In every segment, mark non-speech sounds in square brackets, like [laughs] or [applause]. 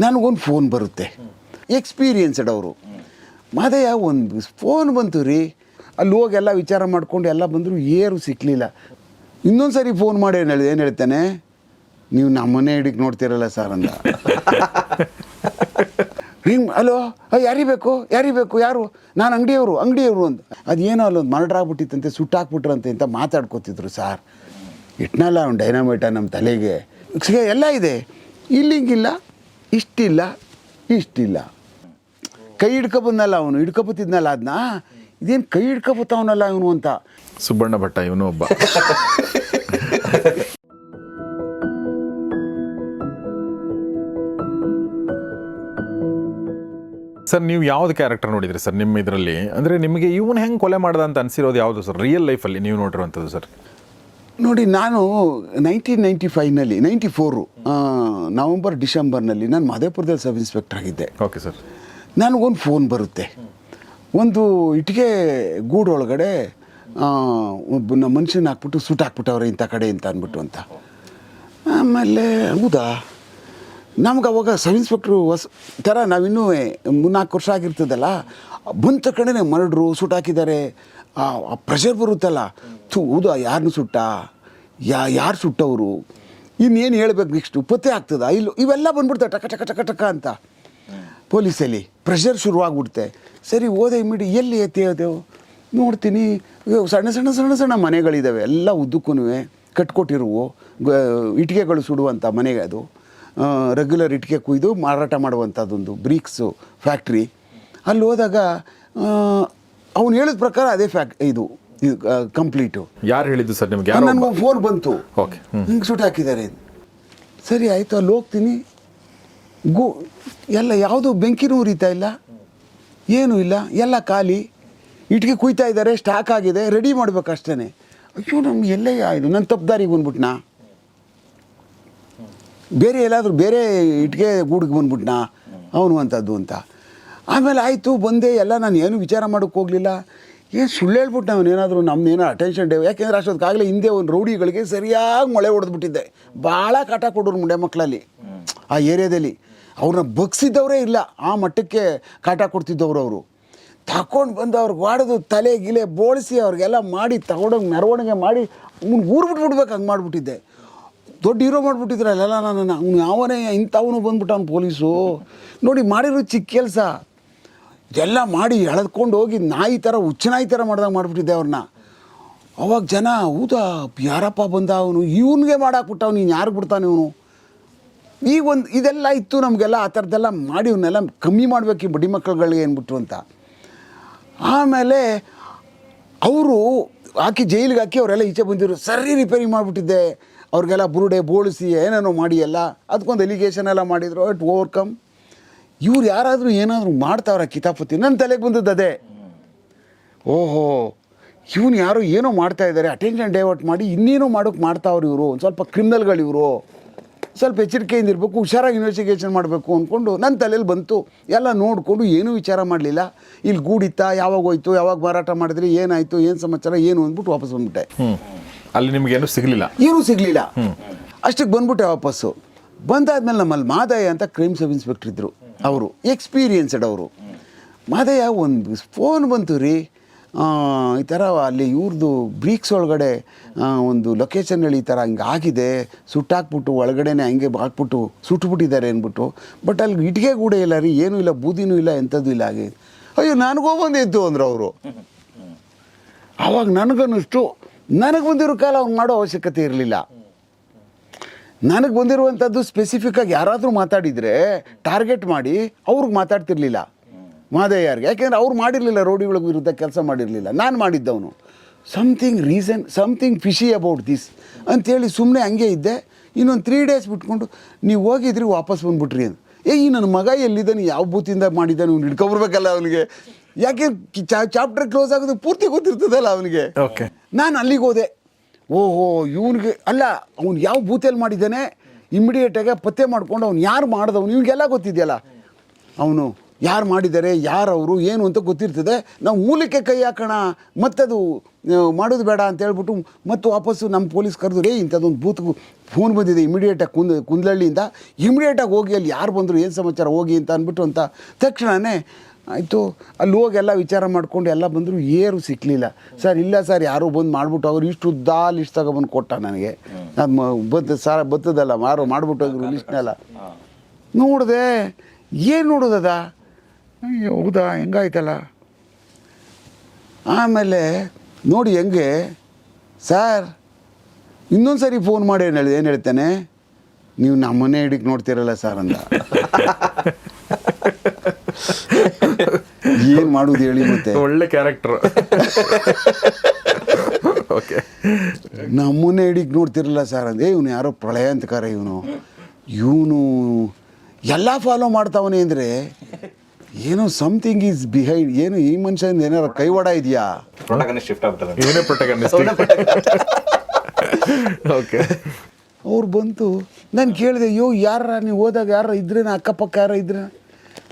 ನನಗೊಂದು ಫೋನ್ ಬರುತ್ತೆ. ಎಕ್ಸ್ಪೀರಿಯನ್ಸ್ಡ್ ಅವರು. ಮಾದಯ್ಯ ಒಂದು ಫೋನ್ ಬಂತು ರೀ. ಅಲ್ಲಿ ಹೋಗಿ ಎಲ್ಲ ವಿಚಾರ ಮಾಡ್ಕೊಂಡು ಎಲ್ಲ ಬಂದರು ಏರು ಸಿಕ್ಕಲಿಲ್ಲ ಇನ್ನೊಂದು ಸರಿ ಫೋನ್ ಮಾಡಿ ಏನು ಹೇಳಿದೆ ಏನು ಹೇಳ್ತಾನೆ? ನೀವು ನಮ್ಮನೆ ಹಿಡಿಗೆ ನೋಡ್ತಿರಲ್ಲ ಸರ್ ಅಂದ ರಿಂಗ್ ಹಲೋ ಯಾರಿಗೆ ಬೇಕು? ಯಾರಿಗೆ ಬೇಕು? ಯಾರು? ನಾನು ಅಂಗಡಿಯವರು ಅಂಗಡಿಯವರು ಅಂತ. ಅದೇನೋ ಅಲ್ಲೊಂದು ಮರ್ಡರ್ ಆಗ್ಬಿಟ್ಟಿತ್ತಂತೆ ಸುಟ್ಟಾಕ್ಬಿಟ್ರಂತೆ ಅಂತ ಮಾತಾಡ್ಕೋತಿದ್ರು ಸಾರ್ ಇಟ್ನಲ್ಲ ಅವ್ನು ಡೈನಾಮೈಟ ನಮ್ಮ ತಲೆಗೆ. ಎಲ್ಲ ಇದೆ. ಇಲ್ಲಿಂಗಿಲ್ಲ. ಇಷ್ಟಿಲ್ಲ ಇಷ್ಟಿಲ್ಲ. ಕೈ ಹಿಡ್ಕೊಬಂದಲ್ಲ ಅವನು, ಹಿಡ್ಕೊಬತ್ತಿದ್ನಲ್ಲ ಅದನ್ನ ಇದೇನು ಕೈ ಹಿಡ್ಕೊಬತ್ತವನಲ್ಲ ಇವನು ಅಂತ? ಸುಬ್ಬಣ್ಣ ಭಟ್ಟ, ಇವನು ಒಬ್ಬ. ಸರ್, ನೀವು ಯಾವ್ದು ಕ್ಯಾರೆಕ್ಟರ್ ನೋಡಿದ್ರಿ ಸರ್ ನಿಮ್ಮ ಇದರಲ್ಲಿ? ಅಂದರೆ ನಿಮಗೆ ಇವನು ಹೆಂಗೆ ಕೊಲೆ ಮಾಡ್ದ ಅಂತ ಅನ್ಸಿರೋದು ಯಾವುದು ಸರ್? ರಿಯಲ್ ಲೈಫಲ್ಲಿ ನೀವು ನೋಡಿರುವಂಥದ್ದು ಸರ್. ನೋಡಿ ನಾನು ನೈನ್ಟೀನ್ ನೈಂಟಿ ಫೈವ್ನಲ್ಲಿ ನೈಂಟಿ ಫೋರು ನವಂಬರ್ ಡಿಸೆಂಬರ್ನಲ್ಲಿ ನಾನು ಮಧೇಪುರದಲ್ಲಿ ಸಬ್ ಇನ್ಸ್ಪೆಕ್ಟರ್ ಆಗಿದ್ದೆ. ಓಕೆ ಸರ್ ನನಗೊಂದು ಫೋನ್ ಬರುತ್ತೆ. ಒಂದು ಇಟ್ಟಿಗೆ ಗೂಡೊಳಗಡೆ ಒಳಗಡೆ ಒಬ್ಬನ ಮನುಷ್ಯನ ಹಾಕ್ಬಿಟ್ಟು ಸುಟ್ಟು ಹಾಕ್ಬಿಟ್ಟವ್ರೆ ಇಂಥ ಕಡೆ ಅಂತ ಅಂದ್ಬಿಟ್ಟು ಅಂತ. ಆಮೇಲೆ ಹೌದಾ? ನಮ್ಗೆ ಅವಾಗ ಸಬ್ ಇನ್ಸ್ಪೆಕ್ಟ್ರು ಹೊಸ ಥರ ನಾವಿನ್ನೂ ಮೂರ್ನಾಲ್ಕು ವರ್ಷ ಆಗಿರ್ತದಲ್ಲ ಬಂತ ಕಡೆನೇ ಮರಡ್ರು ಸೂಟ್ ಹಾಕಿದ್ದಾರೆ. ಆ ಪ್ರೆಷರ್ ಬರುತ್ತಲ್ಲ. ಥೂ, ಹೌದು ಯಾರನ್ನು ಸುಟ್ಟ? ಯಾ, ಯಾರು ಸುಟ್ಟವರು? ಇನ್ನೇನು ಹೇಳಬೇಕು ನೆಕ್ಸ್ಟ್ ಪತ್ತೆ ಆಗ್ತದ? ಇಲ್ಲೋ, ಇವೆಲ್ಲ ಬಂದ್ಬಿಡ್ತವೆ, ಟಕ ಟಕ ಟಕ ಟಕ ಅಂತ. ಪೊಲೀಸಲ್ಲಿ ಪ್ರೆಷರ್ ಶುರುವಾಗ್ಬಿಡುತ್ತೆ. ಸರಿ, ಓದೆ, ಇಮಿಡಿ, ಎಲ್ಲಿ ಎತ್ತಿ ಅದೇವು ನೋಡ್ತೀನಿ ಸಣ್ಣ ಸಣ್ಣ ಸಣ್ಣ ಸಣ್ಣ ಮನೆಗಳಿದ್ದಾವೆ ಎಲ್ಲ ಉದ್ದಕ್ಕೂ ಕಟ್ಕೊಟ್ಟಿರುವು. ಇಟ್ಟಿಗೆಗಳು ಸುಡುವಂಥ ಮನೆಗೆ ಅದು. ರೆಗ್ಯುಲರ್ ಇಟ್ಟಿಗೆ ಕುಯ್ದು ಮಾರಾಟ ಮಾಡುವಂಥದ್ದೊಂದು ಬ್ರಿಕ್ಸು ಫ್ಯಾಕ್ಟ್ರಿ ಅಲ್ಲಿ ಹೋದಾಗ ಅವನು ಹೇಳಿದ ಪ್ರಕಾರ ಅದೇ ಫ್ಯಾಕ್ ಇದು ಇದು ಕಂಪ್ಲೀಟು ಯಾರು ಹೇಳಿದ್ದು ಸರ್ ನಿಮ್ಗೆ? ಯಾರೋ ನನಗೊಂದು ಫೋನ್ ಬಂತು. ಓಕೆ ಹಿಂಗೆ ಸುಟ್ಟು ಹಾಕಿದ್ದಾರೆ ಸರಿ ಆಯಿತು ಅಲ್ಲಿ ಹೋಗ್ತೀನಿ. ಗು ಎಲ್ಲ ಯಾವುದು ಬೆಂಕಿನೂ ಉರಿತಾ ಇಲ್ಲ? ಏನೂ ಇಲ್ಲ. ಎಲ್ಲ ಖಾಲಿ. ಇಟ್ಕೆ ಕುಯ್ತಾ ಇದ್ದಾರೆ ಸ್ಟಾಕ್ ಆಗಿದೆ ರೆಡಿ ಮಾಡ್ಬೇಕು ಅಷ್ಟೇ ಅಯ್ಯೋ ನಮ್ಗೆ ಎಲ್ಲೇ ಇದು? ನನ್ನ ತಪ್ಪದಾರಿಗೆ ಬಂದ್ಬಿಟ್ನಾ? ಬೇರೆ ಎಲ್ಲಾದರೂ ಬೇರೆ ಇಟ್ಕೆ ಗೂಡಿಗೆ ಬಂದ್ಬಿಟ್ನಾ? ಅವನು ಅಂಥದ್ದು ಅಂತ. ಆಮೇಲೆ ಆಯಿತು, ಬಂದೆ, ಎಲ್ಲ ನಾನು ಏನು ವಿಚಾರ ಮಾಡೋಕ್ಕೆ ಹೋಗಲಿಲ್ಲ. ಏನು ಸುಳ್ಳು ಹೇಳ್ಬಿಟ್ಟು ನಾವು ಏನಾದರೂ ನಮ್ಮದೇನೋ ಅಟೆನ್ಷನ್ ಡೇ ಯಾಕೆಂದ್ರೆ ಅಷ್ಟೊತ್ತಿಗಾಗಲೇ ಹಿಂದೆ ಒಂದು ರೌಡಿಗಳಿಗೆ ಸರಿಯಾಗಿ ಮೊಳೆ ಹೊಡೆದ್ಬಿಟ್ಟಿದ್ದೆ. ಭಾಳ ಕಾಟ ಕೊಡೋರು ಮುಂಡೆ ಮಕ್ಕಳಲ್ಲಿ ಆ ಏರಿಯಾದಲ್ಲಿ. ಅವ್ರನ್ನ ಬಗ್ಸಿದ್ದವರೇ ಇಲ್ಲ, ಆ ಮಟ್ಟಕ್ಕೆ ಕಾಟ ಕೊಡ್ತಿದ್ದವ್ರು ಅವರು. ತಗೊಂಡು ಬಂದು ಅವ್ರಿಗೆ ಹೊಡೆದು ತಲೆ ಗಿಲೆ ಬೋಳಿಸಿ ಅವ್ರಿಗೆಲ್ಲ ಮಾಡಿ ತಗೊಂಡೋಗಿ ಮೆರವಣಿಗೆ ಮಾಡಿ ಅವ್ನು ಊರು ಬಿಟ್ಬಿಡ್ಬೇಕು ಹಂಗೆ ಮಾಡಿಬಿಟ್ಟಿದ್ದೆ. ದೊಡ್ಡ ಹೀರೋ ಮಾಡಿಬಿಟ್ಟಿದ್ರಲ್ಲ ನಾನು ಅವ್ನು ಯಾವನೇ ಇಂಥವನು ಬಂದ್ಬಿಟ್ಟು ಅವ್ನು ಪೊಲೀಸು. ನೋಡಿ, ಮಾಡಿರೋ ಚಿಕ್ಕ ಕೆಲಸ. ಇದೆಲ್ಲ ಮಾಡಿ ಎಳೆದ್ಕೊಂಡು ಹೋಗಿ ನಾಯಿ ಥರ, ಹುಚ್ಚ ನಾಯಿ ಥರ ಮಾಡ್ದಂಗೆ ಮಾಡಿಬಿಟ್ಟಿದ್ದೆ ಅವ್ರನ್ನ. ಅವಾಗ ಜನ, ಹೌದಾ, ಯಾರಪ್ಪ ಬಂದ ಅವನು? ಇವನಿಗೆ ಮಾಡಾಕ್ಬಿಟ್ಟ ಅವ್ನು ಇನ್ನು ಯಾರಿಗೆ ಬಿಡ್ತಾನೆ ಇವನು? ಈಗ ಒಂದು, ಇದೆಲ್ಲ ಇತ್ತು ನಮಗೆಲ್ಲ, ಆ ಥರದ್ದೆಲ್ಲ ಮಾಡಿ ಇವನ್ನೆಲ್ಲ ಕಮ್ಮಿ ಮಾಡಬೇಕು ಈ ಬಡಿ ಮಕ್ಕಳುಗಳಿಗೆ ಏನ್ಬಿಟ್ರು ಅಂತ. ಆಮೇಲೆ ಅವರು ಹಾಕಿ ಜೈಲಿಗೆ ಹಾಕಿ ಅವರೆಲ್ಲ ಈಚೆ ಬಂದಿದ್ರು. ಸರಿ ರಿಪೇರಿ ಮಾಡಿಬಿಟ್ಟಿದ್ದೆ. ಅವ್ರಿಗೆಲ್ಲ ಬುರುಡೆ, ಬೋಳಿಸಿ ಏನೇನೋ ಮಾಡಿ ಎಲ್ಲ. ಅದಕ್ಕೊಂದು ಎಲಿಗೇಷನ್ ಎಲ್ಲ ಮಾಡಿದ್ರು. ಇಟ್ ಓವರ್ಕಮ್ ಇವ್ರು ಯಾರಾದರೂ ಏನಾದರೂ ಮಾಡ್ತಾವ್ರ ಕಿತಾಪತಿ ನನ್ನ ತಲೆಗೆ ಬಂದದ್ದು ಅದೇ. ಓಹೋ ಇವನು ಯಾರೋ ಏನೋ ಮಾಡ್ತಾ ಇದ್ದಾರೆ ಅಟೆನ್ಷನ್ ಡೈವರ್ಟ್ ಮಾಡಿ ಇನ್ನೇನೋ ಮಾಡೋಕೆ ಮಾಡ್ತಾವ್ರು ಇವರು ಒಂದು ಸ್ವಲ್ಪ ಕ್ರಿಮಿನಲ್ಗಳು ಇವರು. ಸ್ವಲ್ಪ ಎಚ್ಚರಿಕೆಯಿಂದ ಇರಬೇಕು ಹುಷಾರಾಗಿ ಇನ್ವೆಸ್ಟಿಗೇಷನ್ ಮಾಡಬೇಕು ಅಂದ್ಕೊಂಡು ನನ್ನ ತಲೆಯಲ್ಲಿ ಬಂತು. ಎಲ್ಲ ನೋಡಿಕೊಂಡು ಏನೂ ವಿಚಾರ ಮಾಡಲಿಲ್ಲ. ಇಲ್ಲಿ ಗೂಡಿತ್ತಾ ಯಾವಾಗ ಹೋಯ್ತು ಯಾವಾಗ ಮಾರಾಟ ಮಾಡಿದ್ರಿ ಏನಾಯಿತು ಏನು ಸಮಾಚಾರ ಏನು ಅಂದ್ಬಿಟ್ಟು ವಾಪಸ್ ಬಂದ್ಬಿಟ್ಟೆ. ಅಲ್ಲಿ ನಿಮಗೇನು ಸಿಗಲಿಲ್ಲ? ಏನೂ ಸಿಗಲಿಲ್ಲ. ಅಷ್ಟಕ್ಕೆ ಬಂದ್ಬಿಟ್ಟೆ ವಾಪಸ್ಸು. ಬಂದಾದ್ಮೇಲೆ ನಮ್ಮಲ್ಲಿ ಮಾದಯ್ಯ ಅಂತ ಕ್ರೈಮ್ ಸಬ್ ಇನ್ಸ್ಪೆಕ್ಟರ್ ಇದ್ದರು ಅವರು ಎಕ್ಸ್ಪೀರಿಯನ್ಸ್ಡ್ ಅವರು. ಮಾದಯ್ಯ ಒಂದು ಫೋನ್ ಬಂತು ರೀ. ಈ ಥರ ಅಲ್ಲಿ ಇವ್ರದ್ದು ಬ್ರೀಕ್ಸ್ ಒಳಗಡೆ ಒಂದು ಲೊಕೇಶನ್ ಹೇಳಿ ಈ ಥರ ಹಂಗೆ ಆಗಿದೆ. ಸುಟ್ಟಾಕ್ಬಿಟ್ಟು ಒಳಗಡೆನೆ ಹಂಗೆ ಹಾಕ್ಬಿಟ್ಟು ಸುಟ್ಬಿಟ್ಟಿದ್ದಾರೆ ಅಂದ್ಬಿಟ್ಟು. ಬಟ್ ಅಲ್ಲಿ ಇಟ್ಟಿಗೆ ಕೂಡ ಇಲ್ಲ ರೀ ಏನೂ ಇಲ್ಲ ಬೂದಿನೂ ಇಲ್ಲ ಎಂಥದ್ದು ಇಲ್ಲ ಹಾಗೆ. ಅಯ್ಯೋ ನನಗೂ ಬಂದಿತ್ತು ಅಂದ್ರೆ ಅವರು. ಆವಾಗ ನನಗನ್ನಿಸ್ತು ನನಗೆ ಬಂದಿರೋ ಕಾಲ ಅವ್ನು ಮಾಡೋ ಅವಶ್ಯಕತೆ ಇರಲಿಲ್ಲ. ನನಗೆ ಬಂದಿರುವಂಥದ್ದು ಸ್ಪೆಸಿಫಿಕ್ಕಾಗಿ ಯಾರಾದರೂ ಮಾತಾಡಿದರೆ ಟಾರ್ಗೆಟ್ ಮಾಡಿ ಅವ್ರಿಗೆ ಮಾತಾಡ್ತಿರ್ಲಿಲ್ಲ. ಮಾದಯ್ಯರ್ಗೆ. ಯಾಕೆಂದರೆ ಅವ್ರು ಮಾಡಿರಲಿಲ್ಲ ರೋಡಿಗಳ ವಿರುದ್ಧ ಕೆಲಸ ಮಾಡಿರಲಿಲ್ಲ. ನಾನು ಮಾಡಿದ್ದವನು. Something reason something fishy about this ಅಂಥೇಳಿ ಸುಮ್ಮನೆ ಹಂಗೆ ಇದ್ದೆ. ಇನ್ನೊಂದು ತ್ರೀ ಡೇಸ್ ಬಿಟ್ಕೊಂಡು ನೀವು ಹೋಗಿದ್ರಿ ವಾಪಸ್ ಬಂದುಬಿಟ್ರಿ ಅಂತ. ಏ ಈ ನನ್ನ ಮಗ ಎಲ್ಲಿದ್ದಾನೆ? ಯಾವ ಬೂತಿಂದ ಮಾಡಿದ್ದಾನೆ? ಅವ್ನು ಹಿಡ್ಕೊಬರ್ಬೇಕಲ್ಲ ಅವನಿಗೆ. ಯಾಕೆ ಚಾಪ್ಟರ್ ಕ್ಲೋಸ್ ಆಗೋದು ಪೂರ್ತಿ ಗೊತ್ತಿರ್ತದಲ್ಲ ಅವನಿಗೆ. ಓಕೆ ನಾನು ಅಲ್ಲಿಗೆ ಹೋದೆ. ಓಹೋ, ಇವನಿಗೆ ಅಲ್ಲ, ಅವ್ನು ಯಾವ ಬೂತಲ್ಲಿ ಮಾಡಿದ್ದಾನೆ ಇಮ್ಮಿಡಿಯೇಟಾಗಿ ಪತ್ತೆ ಮಾಡ್ಕೊಂಡು ಅವ್ನು ಯಾರು ಮಾಡಿದವನು, ಇವನಿಗೆಲ್ಲ ಗೊತ್ತಿದೆಯಲ್ಲ. ಅವನು ಯಾರು ಮಾಡಿದ್ದಾರೆ, ಯಾರು ಅವರು, ಏನು ಅಂತ ಗೊತ್ತಿರ್ತದೆ. ನಾವು ಮೂಲಕ್ಕೆ ಕೈ ಹಾಕೋಣ, ಮತ್ತದು ಮಾಡೋದು ಬೇಡ ಅಂತ ಹೇಳ್ಬಿಟ್ಟು ಮತ್ತು ವಾಪಸ್ಸು ನಮ್ಮ ಪೊಲೀಸ್ ಕರೆದು ರೇ ಇಂಥದ್ದೊಂದು ಬೂತ್ ಫೋನ್ ಬಂದಿದೆ ಇಮಿಡಿಯೇಟಾಗಿ ಕುಂದ ಕುಂದಳ್ಳಿಯಿಂದ ಇಮಿಡಿಯೇಟಾಗಿ ಹೋಗಿ ಅಲ್ಲಿ ಯಾರು ಬಂದರು, ಏನು ಸಮಾಚಾರ, ಹೋಗಿ ಅಂತ ಅಂದ್ಬಿಟ್ಟು ಅಂತ. ತಕ್ಷಣವೇ ಆಯಿತು. ಅಲ್ಲಿ ಹೋಗಿ ಎಲ್ಲ ವಿಚಾರ ಮಾಡ್ಕೊಂಡು ಎಲ್ಲ ಬಂದರು ಏರು ಸಿಕ್ಕಲಿಲ್ಲ ಸರ್ ಇಲ್ಲ ಸರ್ ಯಾರು ಬಂದು ಮಾಡ್ಬಿಟ್ಟು ಅವ್ರು ಇಷ್ಟು ಉದ್ದ ಲಿಸ್ಟ್ ತಗೊಬಂದು ಕೊಟ್ಟ ನನಗೆ. ನಮ್ಮ ಬತ್ತ ಸರ್ ಬತ್ತದಲ್ಲ ಮಾರು ಮಾಡ್ಬಿಟ್ಟು ಹೋಗಿರು ಲಿಸ್ಟ್ನೆಲ್ಲ. ನೋಡಿದೆ ಏನು ನೋಡೋದದ ಹೌದಾ? ಹೆಂಗಾಯ್ತಲ್ಲ? ಆಮೇಲೆ ನೋಡಿ ಹೆಂಗೆ ಸರ್ ಇನ್ನೊಂದು ಸರಿ ಫೋನ್ ಮಾಡಿ ಏನು ಹೇಳಿ ಏನು ಹೇಳ್ತಾನೆ? ನೀವು ನಮ್ಮನೆ ಹಿಡಿಕ್ ನೋಡ್ತಿರಲ್ಲ ಸರ್ ಅಂದ. [laughs] [laughs] ಏನು ಮಾಡುದು ಹೇಳಿ ಮತ್ತೆ? ಒಳ್ಳೆ ಕ್ಯಾರೆಕ್ಟರ್ ಓಕೆ [laughs] ನಮ್ಮನ್ನೇ ಹಿಡಿಕ್ ನೋಡ್ತಿರಲ್ಲ ಸರ್ ಅಂದ್ರೆ ಇವನು ಯಾರೋ ಪ್ರಳಯಾಂತಕಾರ ಇವನು. ಇವನು ಎಲ್ಲ ಫಾಲೋ ಮಾಡ್ತಾವನೆ ಅಂದರೆ ಏನೋ ಸಮಥಿಂಗ್ ಈಸ್ ಬಿಹೈಂಡ್ ಏನು ಈ ಮನುಷ್ಯನ ಏನಾರ ಕೈವಾಡ ಇದೆಯಾ? ಪ್ರೊಟಗನಿಸ್ಟ್ ಶಿಫ್ಟ್ ಆಗ್ತಾರೆ ಇವನೇ ಪ್ರೊಟಗನಿಸ್ಟ್ ಓಕೆ ಅವ್ರು ಬಂತು. ನಾನು ಕೇಳಿದೆ ಅಯ್ಯೋ ಯಾರ ನೀವು ಹೋದಾಗ ಯಾರ ಇದ್ರೇನ? ಅಕ್ಕಪಕ್ಕ ಯಾರ ಇದ್ರೆ